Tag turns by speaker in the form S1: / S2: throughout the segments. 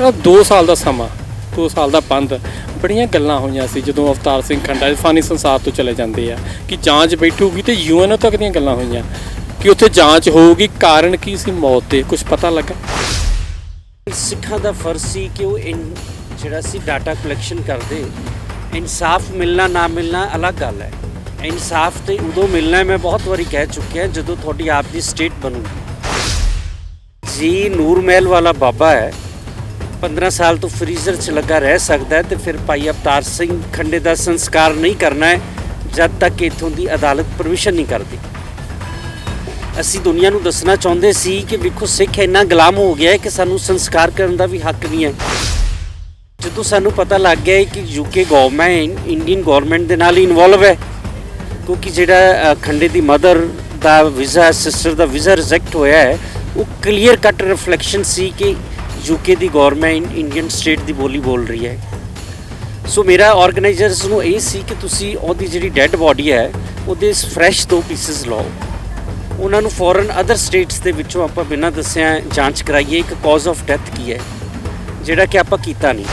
S1: ਇਹ 2 ਸਾਲ ਦਾ ਸਮਾਂ 2 ਸਾਲ ਦਾ ਬੰਦ। ਬੜੀਆਂ ਗੱਲਾਂ ਹੋਈਆਂ ਸੀ ਜਦੋਂ ਅਵਤਾਰ ਸਿੰਘ ਖੰਡਾ ਫਾਨੀ ਸੰਸਾਰ ਤੋਂ ਚਲੇ ਜਾਂਦੇ ਆ, ਕਿ ਜਾਂਚ ਬੈਠੂਗੀ ਤੇ ਯੂਐਨਓ ਤੱਕ ਦੀਆਂ ਗੱਲਾਂ ਹੋਈਆਂ। ਕਿ ਉੱਥੇ ਜਾਂਚ ਹੋਊਗੀ, ਕਾਰਨ ਕੀ ਸੀ ਮੌਤ ਦੇ ਕੁਝ ਪਤਾ ਲੱਗਾ?
S2: ਸਿੱਖਾਂ ਦਾ ਫਰਜ਼ ਸੀ ਕਿ ਉਹ ਇਨ, ਜਿਹੜਾ ਸੀ ਡਾਟਾ ਕਲੈਕਸ਼ਨ ਕਰਦੇ। ਇਨਸਾਫ ਮਿਲਣਾ, ਨਾ ਮਿਲਣਾ ਅਲੱਗ ਗੱਲ ਹੈ। ਇਨਸਾਫ ਤੇ ਉਦੋਂ ਮਿਲਣਾ, ਮੈਂ ਬਹੁਤ ਵਾਰੀ ਕਹਿ ਚੁੱਕਿਆ ਜਦੋਂ ਤੁਹਾਡੀ ਆਪ ਦੀ ਸਟੇਟ ਬਣੂਗੀ। ਜੀ ਨੂਰ ਮਹਿਲ ਵਾਲਾ ਬਾਬਾ ਹੈ 15 ਸਾਲ ਤੋਂ ਫਰੀਜ਼ਰ 'ਚ ਲੱਗਾ ਰਹਿ ਸਕਦਾ ਹੈ ਤੇ ਫਿਰ ਭਾਈ ਅਵਤਾਰ ਸਿੰਘ ਖੰਡੇ ਦਾ ਸੰਸਕਾਰ ਨਹੀਂ ਕਰਨਾ ਹੈ, ਜਦ ਤੱਕ ਇਥੋਂ ਦੀ ਅਦਾਲਤ ਪਰਮਿਸ਼ਨ ਨਹੀਂ ਕਰਦੀ। ਅਸੀਂ ਦੁਨੀਆ ਨੂੰ ਦੱਸਣਾ ਚਾਹੁੰਦੇ ਸੀ ਕਿ ਵੇਖੋ, ਸਿੱਖ ਇੰਨਾ ਗੁਲਾਮ ਹੋ ਗਿਆ ਹੈ ਕਿ ਸਾਨੂੰ ਸੰਸਕਾਰ ਕਰਨ ਦਾ ਵੀ ਹੱਕ ਨਹੀਂ ਹੈ। ਜਦੋਂ ਸਾਨੂੰ ਪਤਾ ਲੱਗ ਗਿਆ ਹੈ ਕਿ ਯੂਕੇ ਗਵਰਨਮੈਂਟ ਇੰਡੀਅਨ ਗਵਰਨਮੈਂਟ ਦੇ ਨਾਲ ਹੀ ਇਨਵੋਲਵ ਹੈ, ਕਿਉਂਕਿ ਜਿਹੜਾ ਖੰਡੇ ਦੀ ਮਦਰ ਦਾ ਵੀਜ਼ਾ ਸਿਸਟਰ ਦਾ ਵੀਜ਼ਾ ਰਿਜੈਕਟ ਹੋਇਆ ਹੈ, ਉਹ ਕਲੀਅਰ ਕੱਟ ਰਿਫਲੈਕਸ਼ਨ ਸੀ ਕਿ ਯੂਕੇ ਦੀ ਗਵਰਨਮੈਂਟ ਇੰਡੀਅਨ ਸਟੇਟ ਦੀ ਬੋਲੀ ਬੋਲ ਰਹੀ ਹੈ। ਸੋ ਮੇਰਾ ਆਰਗੇਨਾਈਜ਼ਰਸ ਨੂੰ ਇਹ ਸੀ ਕਿ ਤੁਸੀਂ ਉਹਦੀ ਜਿਹੜੀ ਡੈੱਡ ਬਾਡੀ ਹੈ ਉਹਦੇ ਫਰੈਸ਼ ਦੋ ਪੀਸਸ ਲਓ। ਉਹਨਾਂ ਨੂੰ ਫੋਰਨ ਅਦਰ ਸਟੇਟਸ ਦੇ ਵਿੱਚੋਂ ਆਪਾਂ ਬਿਨਾਂ ਦੱਸਿਆ ਜਾਂਚ ਕਰਾਈਏ ਇੱਕ ਕਾਜ਼ ਆਫ ਡੈਥ ਕੀ ਹੈ ਜਿਹੜਾ ਕਿ ਆਪਾਂ ਕੀਤਾ ਨਹੀਂ।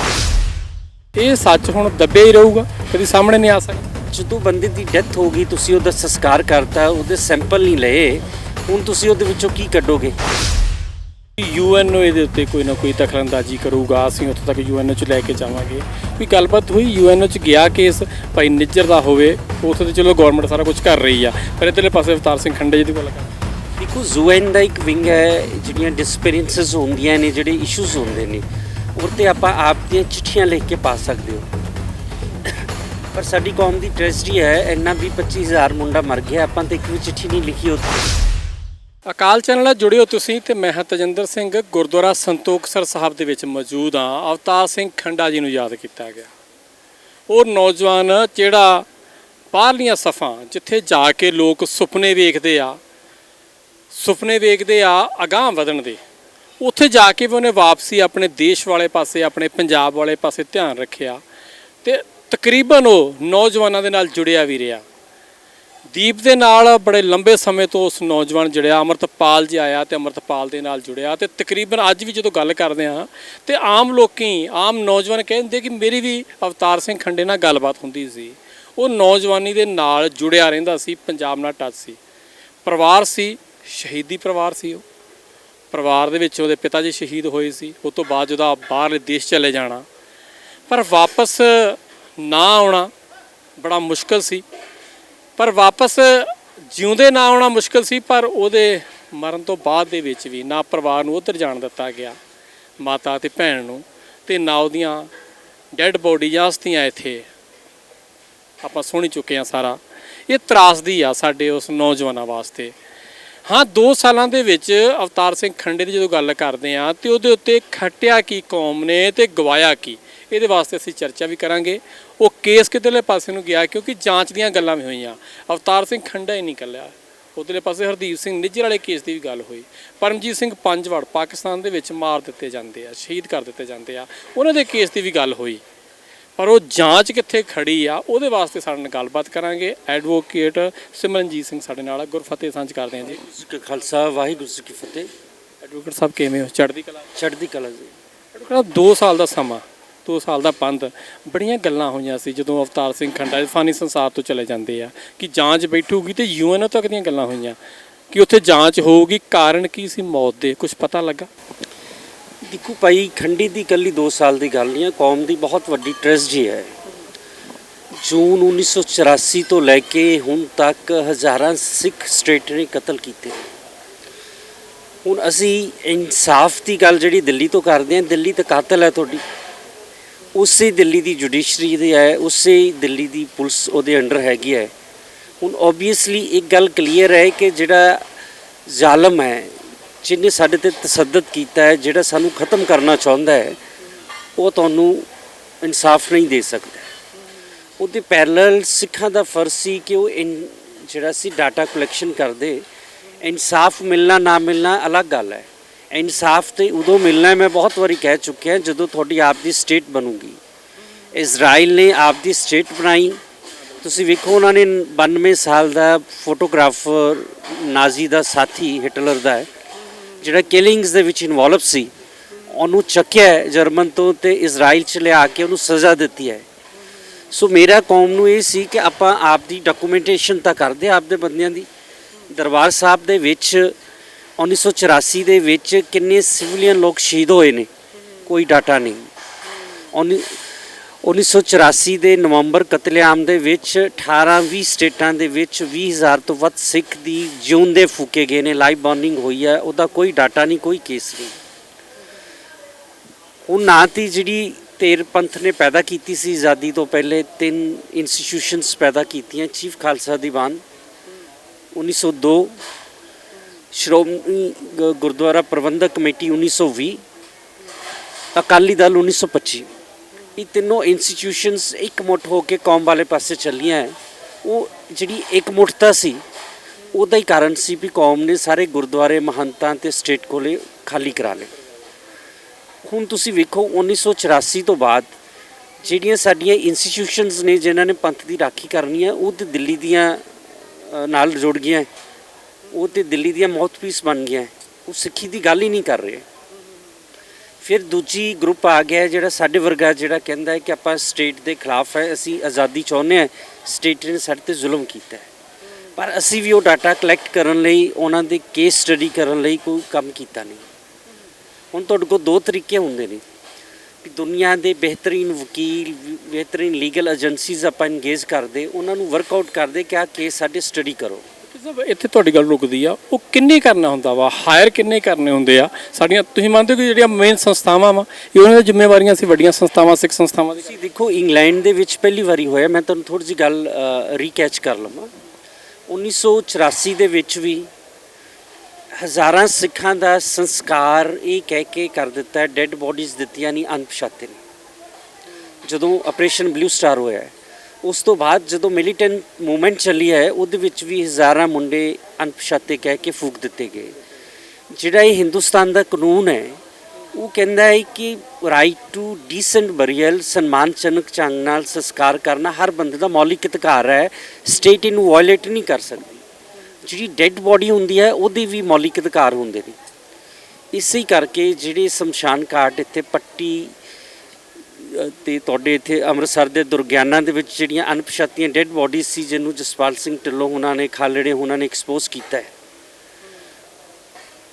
S1: ਇਹ ਸੱਚ ਹੁਣ ਦੱਬਿਆ ਹੀ ਰਹੂਗਾ ਕਦੀ ਸਾਹਮਣੇ ਨਹੀਂ ਆ ਸਕਦਾ।
S2: ਜਦੋਂ ਬੰਦੇ ਦੀ ਡੈਥ ਹੋ ਗਈ ਤੁਸੀਂ ਉਹਦਾ ਸੰਸਕਾਰ ਕਰਤਾ ਉਹਦੇ ਸੈਂਪਲ ਨਹੀਂ ਲਏ ਹੁਣ ਤੁਸੀਂ ਉਹਦੇ ਵਿੱਚੋਂ ਕੀ ਕੱਢੋਗੇ?
S1: ਯੂਐਨਓ ਦੇ ਉੱਤੇ ਕੋਈ ਨਾ ਕੋਈ ਦਖਲਅੰਦਾਜ਼ੀ ਕਰੂਗਾ, ਅਸੀਂ ਉੱਥੇ ਤੱਕ ਯੂਐਨਓ ਚ ਲੈ ਕੇ ਜਾਵਾਂਗੇ। ਕੋਈ ਗੱਲਬਾਤ ਹੋਈ ਯੂਐਨਓ ਚ ਗਿਆ ਕੇਸ? ਭਾਈ ਨਿੱਜਰ ਦਾ ਹੋਵੇ, ਉੱਥੇ ਤੇ ਚਲੋ ਗਵਰਨਮੈਂਟ ਸਾਰਾ ਕੁਝ ਕਰ ਰਹੀ ਆ, ਪਰ ਇਧਰਲੇ ਪਾਸੇ ਅਵਤਾਰ ਸਿੰਘ ਖੰਡੇ ਜੀ ਦੀ ਗੱਲ ਕਰ।
S2: ਦੇਖੋ ਜ਼ੂਐਨ ਦਾ ਇੱਕ ਵਿੰਗ ਹੈ, ਜਿਹੜੀਆਂ ਡਿਸਪੈਰੈਂਸਸ ਹੁੰਦੀਆਂ ਨੇ, ਜਿਹੜੇ ਇਸ਼ੂਜ਼ ਹੁੰਦੇ ਨੇ, ਉਹ ਤੇ ਆਪਾਂ ਆਪ ਦੀਆਂ ਚਿੱਠੀਆਂ ਲਿਖ ਕੇ ਪਾ ਸਕਦੇ ਹੋ। ਪਰ ਸਾਡੀ ਕੌਮ ਦੀ ਟ੍ਰੈਜਡੀ ਹੈ, ਇੰਨਾ ਵੀ 25000 ਮੁੰਡਾ ਮਰ ਗਿਆ, ਆਪਾਂ ਤੇ ਇੱਕ ਵੀ ਚਿੱਠੀ ਨਹੀਂ ਲਿਖੀ ਉੱਥੇ।
S1: ਅਕਾਲ ਚੈਨਲ ਨਾਲ ਜੁੜਿਓ ਤੁਸੀਂ ਤੇ ਮੈਂ ਹਾਂ ਤਜਿੰਦਰ ਸਿੰਘ, ਗੁਰਦੁਆਰਾ ਸੰਤੋਖਸਰ ਸਾਹਿਬ ਦੇ ਵਿੱਚ ਮੌਜੂਦ ਹਾਂ। ਅਵਤਾਰ ਸਿੰਘ ਖੰਡਾ ਜੀ ਨੂੰ ਯਾਦ ਕੀਤਾ ਗਿਆ। ਉਹ ਨੌਜਵਾਨ ਜਿਹੜਾ ਬਾਹਰਲੀਆਂ ਸਫਾਂ, ਜਿੱਥੇ ਜਾ ਕੇ ਲੋਕ ਸੁਪਨੇ ਵੇਖਦੇ ਆ, ਸੁਪਨੇ ਵੇਖਦੇ ਆ, ਅਗਾਹ ਵਧਣ ਦੇ, ਉੱਥੇ ਜਾ ਕੇ ਵੀ ਉਹਨੇ ਵਾਪਸੀ ਆਪਣੇ ਦੇਸ਼ ਵਾਲੇ ਪਾਸੇ, ਆਪਣੇ ਪੰਜਾਬ ਵਾਲੇ ਪਾਸੇ ਧਿਆਨ ਰੱਖਿਆ ਤੇ ਤਕਰੀਬਨ ਉਹ ਨੌਜਵਾਨਾਂ ਦੇ ਨਾਲ ਜੁੜਿਆ ਵੀ ਰਿਹਾ। ਦੀਪ ਦੇ ਨਾਲ ਬੜੇ ਲੰਬੇ ਸਮੇਂ ਤੋਂ ਉਸ ਨੌਜਵਾਨ ਜੁੜਿਆ, ਅਮਰਤਪਾਲ ਜੀ ਆਇਆ ਤੇ ਅਮਰਤਪਾਲ ਦੇ ਨਾਲ ਜੁੜਿਆ ਤੇ ਤਕਰੀਬਨ ਅੱਜ ਵੀ ਜਦੋਂ ਗੱਲ ਕਰਦੇ ਆ ਤੇ ਆਮ ਲੋਕੀ, ਆਮ ਨੌਜਵਾਨ ਕਹਿੰਦੇ ਕਿ ਮੇਰੀ ਵੀ ਅਵਤਾਰ ਸਿੰਘ ਖੰਡੇ ਨਾਲ ਗੱਲਬਾਤ ਹੁੰਦੀ ਸੀ। ਉਹ ਨੌਜਵਾਨੀ ਦੇ ਨਾਲ ਜੁੜਿਆ ਰਹਿੰਦਾ ਸੀ, ਪੰਜਾਬ ਨਾਲ ਟੱਚ ਸੀ। ਪਰਿਵਾਰ ਸੀ, ਸ਼ਹੀਦੀ ਪਰਿਵਾਰ ਸੀ ਉਹ। ਪਰਿਵਾਰ ਦੇ ਵਿੱਚ ਉਹਦੇ ਪਿਤਾ ਜੀ ਸ਼ਹੀਦ ਹੋਏ ਸੀ ਉਸ ਤੋਂ ਬਾਅਦ ਜਦੋਂ ਬਾਹਰਲੇ ਦੇਸ਼ ਚਲੇ ਜਾਣਾ। ਪਰ ਵਾਪਸ ਨਾ ਆਉਣਾ ਬੜਾ ਮੁਸ਼ਕਲ ਸੀ। ਪਰ ਵਾਪਸ ਜਿਉਂਦੇ ਨਾ ਆਉਣਾ ਮੁਸ਼ਕਲ ਸੀ, ਪਰ ਉਹਦੇ ਮਰਨ ਤੋਂ ਬਾਅਦ ਦੇ ਵਿੱਚ ਵੀ ਨਾ ਪਰਿਵਾਰ ਨੂੰ ਉੱਧਰ ਜਾਣ ਦਿੱਤਾ ਗਿਆ, ਮਾਤਾ ਤੇ ਭੈਣ ਨੂੰ ਤੇ ਨਾ ਉਹਦੀਆਂ ਡੈੱਡ ਬੋਡੀ ਜਾਂ ਅਸਥੀਆਂ ਇੱਥੇ। ਆਪਾਂ ਸੁਣੀ ਚੁੱਕੇ ਆ ਸਾਰਾ। ਇਹ ਤਰਾਸਦੀ ਆ ਸਾਡੇ ਉਸ ਨੌਜਵਾਨਾਂ ਵਾਸਤੇ। ਹਾਂ 2 ਸਾਲਾਂ ਦੇ ਵਿੱਚ ਅਵਤਾਰ ਸਿੰਘ ਖੰਡੇ ਦੀ ਜਦੋਂ ਗੱਲ ਕਰਦੇ ਆ ਤੇ ਉਹਦੇ ਉੱਤੇ ਖੱਟਿਆ ਕੀ ਕੌਮ ਨੇ ਤੇ ਗਵਾਇਆ ਕੀ? ਇਹਦੇ ਵਾਸਤੇ ਅਸੀਂ ਚਰਚਾ ਵੀ ਕਰਾਂਗੇ। ਉਹ ਕੇਸ ਕਿਧਰਲੇ ਪਾਸੇ ਨੂੰ ਗਿਆ ਕਿਉਂਕਿ ਜਾਂਚ ਦੀਆਂ ਗੱਲਾਂ ਵੀ ਹੋਈਆਂ। ਅਵਤਾਰ ਸਿੰਘ ਖੰਡਾ ਹੀ ਨਹੀਂ ਕੱਲਿਆ। ਉਧਰਲੇ ਪਾਸੇ ਹਰਦੀਪ ਸਿੰਘ ਨਿੱਜਰ ਵਾਲੇ ਕੇਸ ਦੀ ਵੀ ਗੱਲ ਹੋਈ। ਪਰਮਜੀਤ ਸਿੰਘ ਪੰਜਵੜ ਪਾਕਿਸਤਾਨ ਦੇ ਵਿੱਚ ਮਾਰ ਦਿੱਤੇ ਜਾਂਦੇ ਆ ਸ਼ਹੀਦ ਕਰ ਦਿੱਤੇ ਜਾਂਦੇ ਆ। ਉਹਨਾਂ ਦੇ ਕੇਸ ਦੀ ਵੀ ਗੱਲ ਹੋਈ। ਪਰ ਉਹ ਜਾਂਚ ਕਿੱਥੇ ਖੜੀ ਆ ਉਹਦੇ ਵਾਸਤੇ ਸਾਡੇ ਨਾਲ ਗੱਲਬਾਤ ਕਰਾਂਗੇ। ਐਡਵੋਕੇਟ ਸਿਮਰਨਜੀਤ ਸਿੰਘ ਸਾਡੇ ਨਾਲ ਆ। ਗੁਰਫਤਿਹ ਸਾਂਝ ਕਰਦੇ ਹਾਂ ਜੀ।
S2: ਖਾਲਸਾ ਵਾਹਿਗੁਰੂ ਜੀ ਕੀ ਫਤਿਹ।
S1: ਐਡਵੋਕੇਟ ਸਾਹਿਬ ਕਿਵੇਂ ਹੋ? ਚੜ੍ਹਦੀ ਕਲਾ?
S2: ਚੜ੍ਹਦੀ ਕਲਾ ਜੀ।
S1: ਐਡਵੋਕੇਟ 2 ਸਾਲ ਦਾ ਸਮਾਂ। 2 ਸਾਲ ਦਾ ਬੰਦ ਬੜੀਆਂ ਗੱਲਾਂ ਹੋਈਆਂ ਸੀ ਜਦੋਂ ਅਵਤਾਰ ਸਿੰਘ ਖੰਡਾ ਫਾਨੀ ਸੰਸਾਰ ਤੋਂ ਚਲੇ ਜਾਂਦੇ ਆ, ਕਿ ਜਾਂਚ ਬੈਠੂਗੀ ਤੇ ਯੂਐਨਓ ਤੱਕ ਦੀਆਂ ਗੱਲਾਂ ਹੋਈਆਂ, ਕਿ ਉੱਥੇ ਜਾਂਚ ਹੋਊਗੀ, ਕਾਰਨ ਕੀ ਸੀ ਮੌਤ ਦੇ ਕੁਝ ਪਤਾ ਲੱਗਾ?
S2: ਦੇਖੋ ਭਾਈ, ਖੰਡੀ ਦੀ ਕੱਲੀ 2 ਸਾਲ ਦੀ ਗੱਲ ਨਹੀਂ ਹੈ ਕੌਮ ਦੀ ਬਹੁਤ ਵੱਡੀ ਟ੍ਰੈਜਡੀ ਹੈ। ਜੂਨ 1984 ਤੋਂ ਲੈ ਕੇ ਹੁਣ ਤੱਕ ਹਜ਼ਾਰਾਂ ਸਿੱਖ ਸਟੇਟ ਨੇ ਕਤਲ ਕੀਤੇ। ਹੁਣ ਅਸੀਂ ਇਨਸਾਫ ਦੀ ਗੱਲ ਜਿਹੜੀ ਦਿੱਲੀ ਤੋਂ ਕਰਦੇ ਹਾਂ, ਦਿੱਲੀ ਤਾਂ ਕਾਤਲ ਹੈ ਤੁਹਾਡੀ। ਉਸੇ ਦਿੱਲੀ ਦੀ ਜੁਡੀਸ਼ਰੀ ਦੀ ਹੈ, ਉਸੇ ਦਿੱਲੀ ਦੀ ਪੁਲਿਸ ਉਹਦੇ ਅੰਡਰ ਹੈਗੀ ਹੈ। ਹੁਣ ਓਬਵੀਅਸਲੀ ਇੱਕ ਗੱਲ ਕਲੀਅਰ ਹੈ ਕਿ ਜਿਹੜਾ ਜ਼ਾਲਮ ਹੈ, ਜਿਹਨੇ ਸਾਡੇ ਤੇ ਤਸੱਦਦ ਕੀਤਾ ਹੈ, ਜਿਹੜਾ ਸਾਨੂੰ ਖਤਮ ਕਰਨਾ ਚਾਹੁੰਦਾ ਹੈ, ਉਹ ਤੁਹਾਨੂੰ ਇਨਸਾਫ ਨਹੀਂ ਦੇ ਸਕਦਾ। ਉਹਦੇ ਪੈਰਲਲ ਸਿੱਖਾਂ ਦਾ ਫਰਜ਼ ਸੀ ਕਿ ਉਹ ਇਨ- ਜਿਹੜਾ ਸੀ ਡਾਟਾ ਕਲੈਕਸ਼ਨ ਕਰਦੇ, ਇਨਸਾਫ ਮਿਲਣਾ, ਨਾ ਮਿਲਣਾ ਅਲੱਗ ਗੱਲ ਹੈ। ਇਨਸਾਫ ਤੇ ਉਦੋਂ ਮਿਲਣਾ ਮੈਂ ਬਹੁਤ ਵਾਰੀ ਕਹਿ ਚੁੱਕਿਆ ਜਦੋਂ ਤੁਹਾਡੀ ਆਪ ਦੀ ਸਟੇਟ ਬਣੂਗੀ। ਇਜ਼ਰਾਈਲ ਨੇ ਆਪ ਦੀ ਸਟੇਟ ਬਣਾਈ। ਤੁਸੀਂ ਵੇਖੋ, ਉਹਨਾਂ ਨੇ 92 ਸਾਲ ਦਾ ਫੋਟੋਗ੍ਰਾਫਰ ਨਾਜ਼ੀ ਦਾ ਸਾਥੀ ਹਿਟਲਰ ਦਾ ਹੈ, ਜਿਹੜਾ ਕਿਲਿੰਗਸ ਦੇ ਵਿੱਚ ਇਨਵੋਲਵ ਸੀ। ਉਹਨੂੰ ਚੱਕਿਆ ਜਰਮਨ ਤੋਂ ਤੇ ਇਜ਼ਰਾਈਲ ਚ ਲਿਆ ਕੇ ਉਹਨੂੰ ਸਜ਼ਾ ਦਿੱਤੀ ਹੈ। ਸੋ ਮੇਰਾ ਕੌਮ ਨੂੰ ਇਹ ਸੀ ਕਿ ਆਪਾਂ ਆਪ ਦੀ ਡਾਕੂਮੈਂਟੇਸ਼ਨ ਤਾਂ ਕਰਦੇ ਆਪ ਦੇ ਬੰਦਿਆਂ ਦੀ। ਦਰਬਾਰ ਸਾਹਿਬ ਦੇ ਵਿੱਚ 1984 ਦੇ ਵਿੱਚ ਕਿੰਨੇ ਸਿਵਲੀਅਨ ਲੋਕ ਸ਼ਹੀਦ ਹੋਏ ਨੇ? ਕੋਈ ਡਾਟਾ ਨਹੀਂ। ਉੱਨੀ- 1984 ਦੇ ਨਵੰਬਰ ਕਤਲੇਆਮ ਦੇ ਵਿੱਚ 18-20 ਸਟੇਟਾਂ ਦੇ ਵਿੱਚ 20000 ਤੋਂ ਵੱਧ ਸਿੱਖ ਦੀ ਜਿਉਂਦੇ ਫੂਕੇ ਗਏ ਨੇ। ਲਾਈਵ ਬਰਨਿੰਗ ਹੋਈ ਹੈ, ਉਹਦਾ ਕੋਈ ਡਾਟਾ ਨਹੀਂ, ਕੋਈ ਕੇਸ ਨਹੀਂ। ਉਹ ਨਾ ਤੀ ਜਿਹੜੀ ਤੇਰ ਪੰਥ ਨੇ ਪੈਦਾ ਕੀਤੀ ਸੀ, ਆਜ਼ਾਦੀ ਤੋਂ ਪਹਿਲੇ ਤਿੰਨ ਇੰਸਟੀਟਿਊਸ਼ਨਸ ਪੈਦਾ ਕੀਤੀਆਂ ਚੀਫ ਖਾਲਸਾ ਦੀਵਾਨ 1902 ਸ਼੍ਰੋਮਣੀ ਗ- ਗੁਰਦੁਆਰਾ ਪ੍ਰਬੰਧਕ ਕਮੇਟੀ 1920 ਅਕਾਲੀ ਦਲ 1925 ਇਹ ਤਿੰਨੋਂ ਇੰਸਟੀਟਿਊਸ਼ਨਸ ਇਕਮੁੱਠ ਹੋ ਕੇ ਕੌਮ ਵਾਲੇ ਪਾਸੇ ਚੱਲੀਆਂ ਹੈ। ਉਹ ਜਿਹੜੀ ਇਕਮੁੱਠਤਾ ਸੀ ਉਹਦਾ ਹੀ ਕਾਰਨ ਸੀ ਵੀ ਕੌਮ ਨੇ ਸਾਰੇ ਗੁਰਦੁਆਰੇ ਮਹੰਤਾਂ ਤੇ ਸਟੇਟ ਕੋਲੇ ਖਾਲੀ ਕਰਾ ਲਏ। ਹੁਣ ਤੁਸੀਂ ਵੇਖੋ 1984 ਤੋਂ ਬਾਅਦ ਜਿਹੜੀਆਂ ਸਾਡੀਆਂ ਇੰਸਟੀਟਿਊਸ਼ਨਸ ਨੇ ਜਿਨ੍ਹਾਂ ਨੇ ਪੰਥ ਦੀ ਰਾਖੀ ਕਰਨੀ ਹੈ ਉਹ ਤੇ ਦਿੱਲੀ ਦੀਆਂ ਅ, ਨਾਲ ਜੁੜ ਗਈਆਂ ਉਹ ਤੇ ਦਿੱਲੀ ਦੀਆਂ ਮਾਊਥਪੀਸ ਬਣ ਗਈਆਂ। ਉਹ ਸਿੱਖੀ ਦੀ ਗੱਲ ਹੀ ਨਹੀਂ ਕਰ ਰਹੇ। ਫਿਰ ਦੂਜੀ ਗਰੁੱਪ ਆ ਗਿਆ ਜਿਹੜਾ ਸਾਡੇ ਵਰਗਾ ਜਿਹੜਾ ਕਹਿੰਦਾ ਹੈ ਕਿ ਆਪਾਂ ਸਟੇਟ ਦੇ ਖਿਲਾਫ ਹੈ, ਅਸੀਂ ਆਜ਼ਾਦੀ ਚਾਹੁੰਦੇ ਹਾਂ। ਸਟੇਟ ਨੇ ਸਾਡੇ ਤੇ ਜ਼ੁਲਮ ਕੀਤਾ ਹੈ। ਪਰ ਅਸੀਂ ਵੀ ਉਹ ਡਾਟਾ ਕਲੈਕਟ ਕਰਨ ਲਈ, ਉਹਨਾਂ ਦੇ ਕੇਸ ਸਟੱਡੀ ਕਰਨ ਲਈ ਕੋਈ ਕੰਮ ਕੀਤਾ ਨਹੀਂ। ਹੁਣ ਤੁਹਾਡੇ ਕੋਲ ਦੋ ਤਰੀਕੇ ਹੁੰਦੇ ਨੇ ਕਿ ਦੁਨੀਆ ਦੇ ਬਿਹਤਰੀਨ ਵਕੀਲ, ਬਿਹਤਰੀਨ ਲੀਗਲ ਏਜੰਸੀਜ਼ ਆਪਾਂ ਇੰਗੇਜ ਕਰਦੇ, ਉਹਨਾਂ ਨੂੰ ਵਰਕਆਊਟ ਕਰਦੇ ਕਿ ਆਹ ਕੇਸ ਸਾਡੇ ਸਟੱਡੀ ਕਰੋ।
S1: ਸਾਹਿਬ, ਇੱਥੇ ਤੁਹਾਡੀ ਗੱਲ ਰੁਕਦੀ ਆ। ਉਹ ਕਿੰਨੇ ਕਰਨਾ ਹੁੰਦਾ ਵਾ? ਹਾਇਰ ਕਿੰਨੇ ਕਰਨੇ ਹੁੰਦੇ ਆ? ਸਾਡੀਆਂ, ਤੁਸੀਂ ਮੰਨਦੇ ਹੋ ਕਿ ਜਿਹੜੀਆਂ ਮੇਨ ਸੰਸਥਾਵਾਂ ਵਾ, ਇਹ ਉਹਨਾਂ ਦੀਆਂ ਜ਼ਿੰਮੇਵਾਰੀਆਂ ਸੀ, ਵੱਡੀਆਂ ਸੰਸਥਾਵਾਂ, ਸਿੱਖ ਸੰਸਥਾਵਾਂ ਦੀ
S2: ਤੁਸੀਂ ਦੇਖੋ ਇੰਗਲੈਂਡ ਦੇ ਵਿੱਚ ਪਹਿਲੀ ਵਾਰੀ ਹੋਇਆ, ਮੈਂ ਤੁਹਾਨੂੰ ਥੋੜੀ ਜਿਹੀ ਗੱਲ ਰੀਕੈਚ ਕਰ ਲਵਾਂ। 1984 ਦੇ ਵਿੱਚ ਵੀ ਹਜ਼ਾਰਾਂ ਸਿੱਖਾਂ ਦਾ ਸੰਸਕਾਰ ਇਹ ਕਹਿ ਕੇ ਕਰ ਦਿੱਤਾ ਡੈੱਡ ਬੋਡੀਜ਼ ਦਿੱਤੀਆਂ ਨਹੀਂ, ਅਣਪਛਾਤੇ ਨੇ ਜਦੋਂ ਆਪਰੇਸ਼ਨ ਬਲੂ ਸਟਾਰ ਹੋਇਆ ਉਸ ਤੋਂ ਬਾਅਦ ਜਦੋਂ ਮਿਲੀਟੈਂਟ ਮੂਵਮੈਂਟ ਚੱਲੀ ਹੈ, ਉਹਦੇ ਵਿੱਚ ਵੀ ਹਜ਼ਾਰਾਂ ਮੁੰਡੇ ਅਣਪਛਾਤੇ ਕਹਿ ਕੇ ਫੂਕ ਦਿੱਤੇ ਗਏ। ਜਿਹੜਾ ਇਹ ਹਿੰਦੁਸਤਾਨ ਦਾ ਕਾਨੂੰਨ ਹੈ, ਉਹ ਕਹਿੰਦਾ ਹੈ ਕਿ ਰਾਈਟ ਟੂ ਡੀਸੈਂਟ ਬਰੀਅਲ ਸਨਮਾਨਜਨਕ ਢੰਗ ਨਾਲ ਸੰਸਕਾਰ ਕਰਨਾ ਹਰ ਬੰਦੇ ਦਾ ਮੌਲਿਕ ਅਧਿਕਾਰ ਹੈ ਸਟੇਟ ਇਹਨੂੰ ਵਾਇਲੇਟ ਨਹੀਂ ਕਰ ਸਕਦੀ। ਜਿਹੜੀ ਡੈੱਡ ਬੋਡੀ ਹੁੰਦੀ ਹੈ, ਉਹਦੇ ਵੀ ਮੌਲਿਕ ਅਧਿਕਾਰ ਹੁੰਦੇ ਨੇ। ਇਸੇ ਕਰਕੇ ਜਿਹੜੇ ਸ਼ਮਸ਼ਾਨ ਘਾਟ, ਇੱਥੇ ਪੱਟੀ ਤੇ ਤੁਹਾਡੇ ਇੱਥੇ ਅੰਮ੍ਰਿਤਸਰ ਦੇ ਦੁਰਗਿਆਨਾ ਦੇ ਵਿੱਚ ਜਿਹੜੀਆਂ ਅਣਪਛਾਤੀਆਂ ਡੈੱਡ ਬੋਡੀਜ਼ ਸੀ, ਜਿਹਨੂੰ ਜਸਪਾਲ ਸਿੰਘ ਢਿੱਲੋਂ ਉਹਨਾਂ ਨੇ ਖਾਲੜੇ ਉਹਨਾਂ ਨੇ ਐਕਸਪੋਜ਼ ਕੀਤਾ ਹੈ।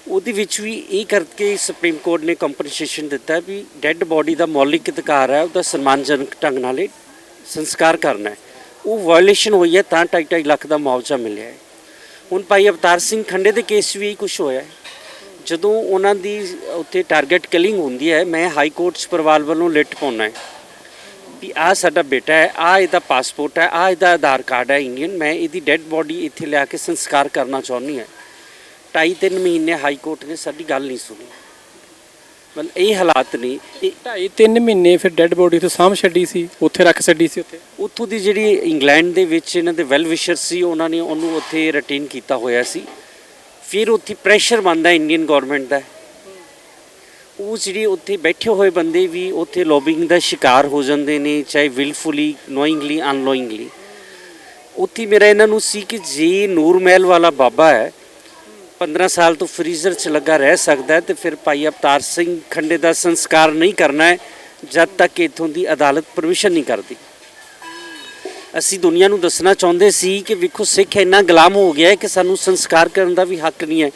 S2: ਉਹਦੇ ਵਿੱਚ ਵੀ ਇਹ ਕਰਕੇ ਸੁਪਰੀਮ ਕੋਰਟ ਨੇ ਕੰਪਨਸੇਸ਼ਨ ਦਿੱਤਾ ਵੀ ਡੈੱਡ ਬੋਡੀ ਦਾ ਮੌਲਿਕ ਅਧਿਕਾਰ ਹੈ, ਉਹਦਾ ਸਨਮਾਨਜਨਕ ਢੰਗ ਨਾਲ ਸੰਸਕਾਰ ਕਰਨਾ ਹੈ। ਉਹ ਵਾਇਓਲੇਸ਼ਨ ਹੋਈ ਹੈ, ਤਾਂ 2.5 ਲੱਖ ਦਾ ਮੁਆਵਜ਼ਾ ਮਿਲਿਆ ਹੈ। ਹੁਣ ਭਾਈ ਅਵਤਾਰ ਸਿੰਘ ਖੰਡੇ ਦੇ ਕੇਸ 'ਚ ਵੀ ਕੁਝ ਹੋਇਆ ਹੈ। ਜਦੋਂ ਉਹਨਾਂ ਦੀ ਉੱਥੇ ਟਾਰਗੇਟ ਕਿਲਿੰਗ ਹੁੰਦੀ ਹੈ ਮੈਂ ਹਾਈ ਕੋਰਟ 'ਚ ਪਰਿਵਾਰ ਵੱਲੋਂ ਲਿਟ ਪਾਉਣਾ ਹੈ ਵੀ ਆ ਸਾਡਾ ਬੇਟਾ ਹੈ ਆ ਇਹਦਾ ਪਾਸਪੋਰਟ ਹੈ ਆ ਇਹਦਾ ਆਧਾਰ ਕਾਰਡ ਹੈ ਇੰਡੀਅਨ ਮੈਂ ਇਹਦੀ ਡੈੱਡ ਬੋਡੀ ਇੱਥੇ ਲਿਆ ਕੇ ਸੰਸਕਾਰ ਕਰਨਾ ਚਾਹੁੰਦੀ ਹਾਂ। ਢਾਈ ਤਿੰਨ ਮਹੀਨੇ ਹਾਈ ਕੋਰਟ ਨੇ ਸਾਡੀ ਗੱਲ ਨਹੀਂ ਸੁਣੀ। ਮਤਲਬ ਇਹ ਹਾਲਾਤ ਨੇ ਇਹ
S1: ਢਾਈ ਤਿੰਨ ਮਹੀਨੇ ਫਿਰ ਡੈੱਡ ਬੋਡੀ ਤੋਂ ਸਾਂਭ ਛੱਡੀ ਸੀ ਉੱਥੇ ਰੱਖ ਛੱਡੀ ਸੀ ਉੱਥੇ?
S2: ਉੱਥੋਂ ਦੀ ਜਿਹੜੀ ਇੰਗਲੈਂਡ ਦੇ ਵਿੱਚ ਇਹਨਾਂ ਦੇ ਵੈਲ ਵਿਸ਼ਰ ਸੀ ਉਹਨਾਂ ਨੇ ਉਹਨੂੰ ਉੱਥੇ ਰਿਟੇਨ ਕੀਤਾ ਹੋਇਆ ਸੀ। ਫਿਰ ਉੱਥੇ ਪ੍ਰੈਸ਼ਰ ਬਣਦਾ ਇੰਡੀਅਨ ਗਵਰਨਮੈਂਟ ਦਾ। ਉਹ ਜਿਹੜੇ ਉੱਥੇ ਬੈਠੇ ਹੋਏ ਬੰਦੇ ਵੀ ਉੱਥੇ ਲੌਬਿੰਗ ਦਾ ਸ਼ਿਕਾਰ ਹੋ ਜਾਂਦੇ ਨੇ, ਚਾਹੇ ਵਿਲਫੁਲੀ ਨੋਇੰਗਲੀ ਅਨਲੋਇੰਗਲੀ ਉੱਥੇ ਮੇਰਾ ਇਹਨਾਂ ਨੂੰ ਸੀ ਕਿ ਜੇ ਨੂਰ ਮਹਿਲ ਵਾਲਾ ਬਾਬਾ ਹੈ 15 ਸਾਲ ਤੋਂ ਫਰੀਜ਼ਰ 'ਚ ਲੱਗਾ ਰਹਿ ਸਕਦਾ ਹੈ ਤੇ ਫਿਰ ਭਾਈ ਅਵਤਾਰ ਸਿੰਘ ਖੰਡੇ ਦਾ ਸੰਸਕਾਰ ਨਹੀਂ ਕਰਨਾ ਹੈ, ਜਦ ਤੱਕ ਇਥੋਂ ਦੀ ਅਦਾਲਤ ਪਰਮਿਸ਼ਨ ਨਹੀਂ ਕਰਦੀ। ਅਸੀਂ ਦੁਨੀਆ ਨੂੰ ਦੱਸਣਾ ਚਾਹੁੰਦੇ ਸੀ ਕਿ ਵੇਖੋ, ਸਿੱਖ ਇੰਨਾ ਗੁਲਾਮ ਹੋ ਗਿਆ ਹੈ ਕਿ ਸਾਨੂੰ ਸੰਸਕਾਰ ਕਰਨ ਦਾ ਵੀ ਹੱਕ ਨਹੀਂ ਹੈ।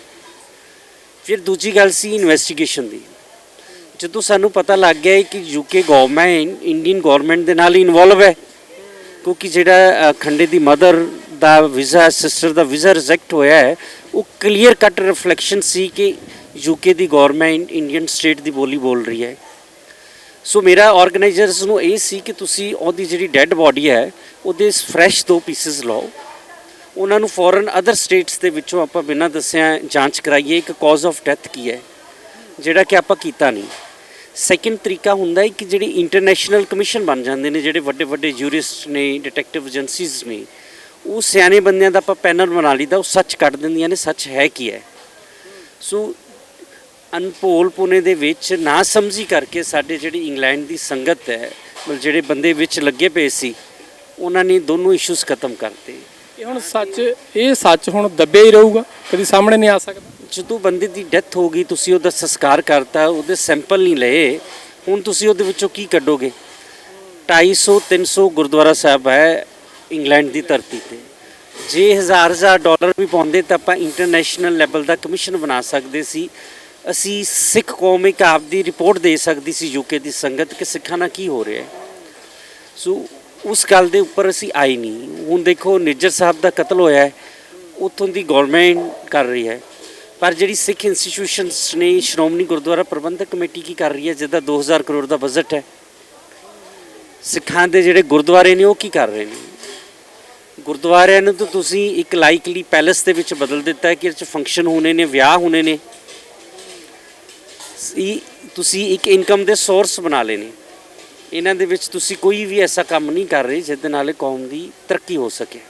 S2: ਫਿਰ ਦੂਜੀ ਗੱਲ ਸੀ ਇਨਵੈਸਟੀਗੇਸ਼ਨ ਦੀ। ਜਦੋਂ ਸਾਨੂੰ ਪਤਾ ਲੱਗ ਗਿਆ ਹੈ ਕਿ ਯੂਕੇ ਗਵਰਨਮੈਂਟ ਇੰਡੀਅਨ ਗਵਰਨਮੈਂਟ ਦੇ ਨਾਲ ਇਨਵੋਲਵ ਹੈ, ਕਿਉਂਕਿ ਜਿਹੜਾ ਖੰਡੇ ਦੀ ਮਦਰ ਦਾ ਵੀਜ਼ਾ ਸਿਸਟਰ ਦਾ ਵੀਜ਼ਾ ਰਿਜੈਕਟ ਹੋਇਆ ਹੈ, ਉਹ ਕਲੀਅਰ ਕੱਟ ਰਿਫਲੈਕਸ਼ਨ ਸੀ ਕਿ ਯੂਕੇ ਦੀ ਗਵਰਨਮੈਂਟ ਇੰਡੀਅਨ ਸਟੇਟ ਦੀ ਬੋਲੀ ਬੋਲ ਰਹੀ ਹੈ। ਸੋ ਮੇਰਾ ਆਰਗੇਨਾਈਜ਼ਰਸ ਨੂੰ ਇਹ ਸੀ ਕਿ ਤੁਸੀਂ ਉਹਦੀ ਜਿਹੜੀ ਡੈੱਡ ਬੋਡੀ ਹੈ, ਉਹਦੇ ਫਰੈਸ਼ ਦੋ ਪੀਸਸ ਲਓ। ਉਹਨਾਂ ਨੂੰ ਫੋਰਨ ਅਦਰ ਸਟੇਟਸ ਦੇ ਵਿੱਚੋਂ ਆਪਾਂ ਬਿਨਾਂ ਦੱਸਿਆ ਜਾਂਚ ਕਰਾਈਏ ਕਿ ਕਾਜ਼ ਆਫ ਡੈਥ ਕੀ ਹੈ, ਜਿਹੜਾ ਕਿ ਆਪਾਂ ਕੀਤਾ ਨਹੀਂ। ਸੈਕਿੰਡ ਤਰੀਕਾ ਹੁੰਦਾ ਹੈ ਕਿ ਜਿਹੜੀ ਇੰਟਰਨੈਸ਼ਨਲ ਕਮਿਸ਼ਨ ਬਣ ਜਾਂਦੇ ਨੇ, ਜਿਹੜੇ ਵੱਡੇ ਵੱਡੇ ਜੂਰਿਸਟ ਨੇ ਡਿਟੈਕਟਿਵ ਏਜੰਸੀਜ਼ ਨੇ, ਉਹ ਸਿਆਣੇ ਬੰਦਿਆਂ ਦਾ ਆਪਾਂ ਪੈਨਲ ਬਣਾ ਲਈਦਾ, ਉਹ ਸੱਚ ਕੱਢ ਦਿੰਦੀਆਂ ਨੇ, ਸੱਚ ਹੈ ਕੀ ਹੈ। ਸੋ ਅਨਪੋਲ ਪੁਣੇ ਦੇ ਵਿੱਚ ਨਾ ਸਮਝੀ ਕਰਕੇ ਸਾਡੇ ਜਿਹੜੀ ਇੰਗਲੈਂਡ ਦੀ ਸੰਗਤ ਹੈ ਮਤਲਬ ਜਿਹੜੇ ਬੰਦੇ ਵਿੱਚ ਲੱਗੇ ਪਏ ਸੀ ਉਹਨਾਂ ਨੇ ਦੋਨੋਂ ਇਸ਼ੂਜ਼ ਖਤਮ ਕਰਤੇ।
S1: ਇਹ ਹੁਣ ਸੱਚ ਇਹ ਸੱਚ ਹੁਣ ਦੱਬਿਆ ਹੀ ਰਹੂਗਾ ਕਦੀ ਸਾਹਮਣੇ ਨਹੀਂ ਆ ਸਕਦਾ।
S2: ਜਦੋਂ ਬੰਦੇ ਦੀ ਡੈਥ ਹੋ ਗਈ ਤੁਸੀਂ ਉਹਦਾ ਸੰਸਕਾਰ ਕਰਤਾ ਉਹਦੇ ਸੈਂਪਲ ਨਹੀਂ ਲਏ ਹੁਣ ਤੁਸੀਂ ਉਹਦੇ ਵਿੱਚੋਂ ਕੀ ਕੱਢੋਗੇ? 250 300 ਗੁਰਦੁਆਰਾ ਸਾਹਿਬ ਹੈ ਇੰਗਲੈਂਡ ਦੀ ਧਰਤੀ ਤੇ। ਜੇ ਹਜ਼ਾਰ ਹਜ਼ਾਰ ਡਾਲਰ ਵੀ ਪਾਉਂਦੇ ਤਾਂ ਆਪਾਂ ਇੰਟਰਨੈਸ਼ਨਲ ਲੈਵਲ ਦਾ ਕਮਿਸ਼ਨ ਬਣਾ ਸਕਦੇ ਸੀ। ਅਸੀਂ ਸਿੱਖ ਕੌਮ ਇੱਕ ਆਪਦੀ ਰਿਪੋਰਟ ਦੇ ਸਕਦੀ ਸੀ ਯੂਕੇ ਦੀ ਸੰਗਤ ਕਿ ਸਿੱਖਾਂ ਨਾਲ ਕੀ ਹੋ ਰਿਹਾ ਹੈ। ਸੋ ਉਸ ਗੱਲ ਦੇ ਉੱਪਰ ਅਸੀਂ ਆਈ ਨਹੀਂ। ਹੁਣ ਦੇਖੋ, ਨਿੱਜਰ ਸਾਹਿਬ ਦਾ ਕਤਲ ਹੋਇਆ ਹੈ, ਉੱਥੋਂ ਦੀ ਗਵਰਨਮੈਂਟ ਕਰ ਰਹੀ ਹੈ। ਪਰ ਜਿਹੜੀ ਸਿੱਖ ਇੰਸਟੀਟਿਊਸ਼ਨਸ ਨੇ ਸ਼੍ਰੋਮਣੀ ਗੁਰਦੁਆਰਾ ਪ੍ਰਬੰਧਕ ਕਮੇਟੀ ਕੀ ਕਰ ਰਹੀ ਹੈ, ਜਿਹਦਾ 2000 ਕਰੋੜ ਦਾ ਬਜਟ ਹੈ। ਸਿੱਖਾਂ ਦੇ ਜਿਹੜੇ ਗੁਰਦੁਆਰੇ ਨੇ, ਉਹ ਕੀ ਕਰ ਰਹੇ ਨੇ? ਗੁਰਦੁਆਰਿਆਂ ਨੂੰ ਤਾਂ ਤੁਸੀਂ ਇੱਕ ਲਾਈਕਲੀ ਪੈਲਸ ਦੇ ਵਿੱਚ ਬਦਲ ਦਿੱਤਾ ਹੈ ਕਿ ਇਹ 'ਚ ਫੰਕਸ਼ਨ ਹੋਣੇ ਨੇ, ਵਿਆਹ ਹੋਣੇ ਨੇ। ਸੀ ਤੁਸੀਂ ਇੱਕ ਇਨਕਮ ਦੇ ਸੋਰਸ ਬਣਾ ਨੇ ਇਹਨਾਂ ਦੇ ਵਿੱਚ ਤੁਸੀਂ ਕੋਈ ਵੀ ਐਸਾ ਕੰਮ ਨਹੀਂ ਕਰ ਰਹੇ ਜਿਹਦੇ ਨਾਲ ਕੌਮ ਦੀ ਤਰੱਕੀ ਹੋ ਸਕੇ।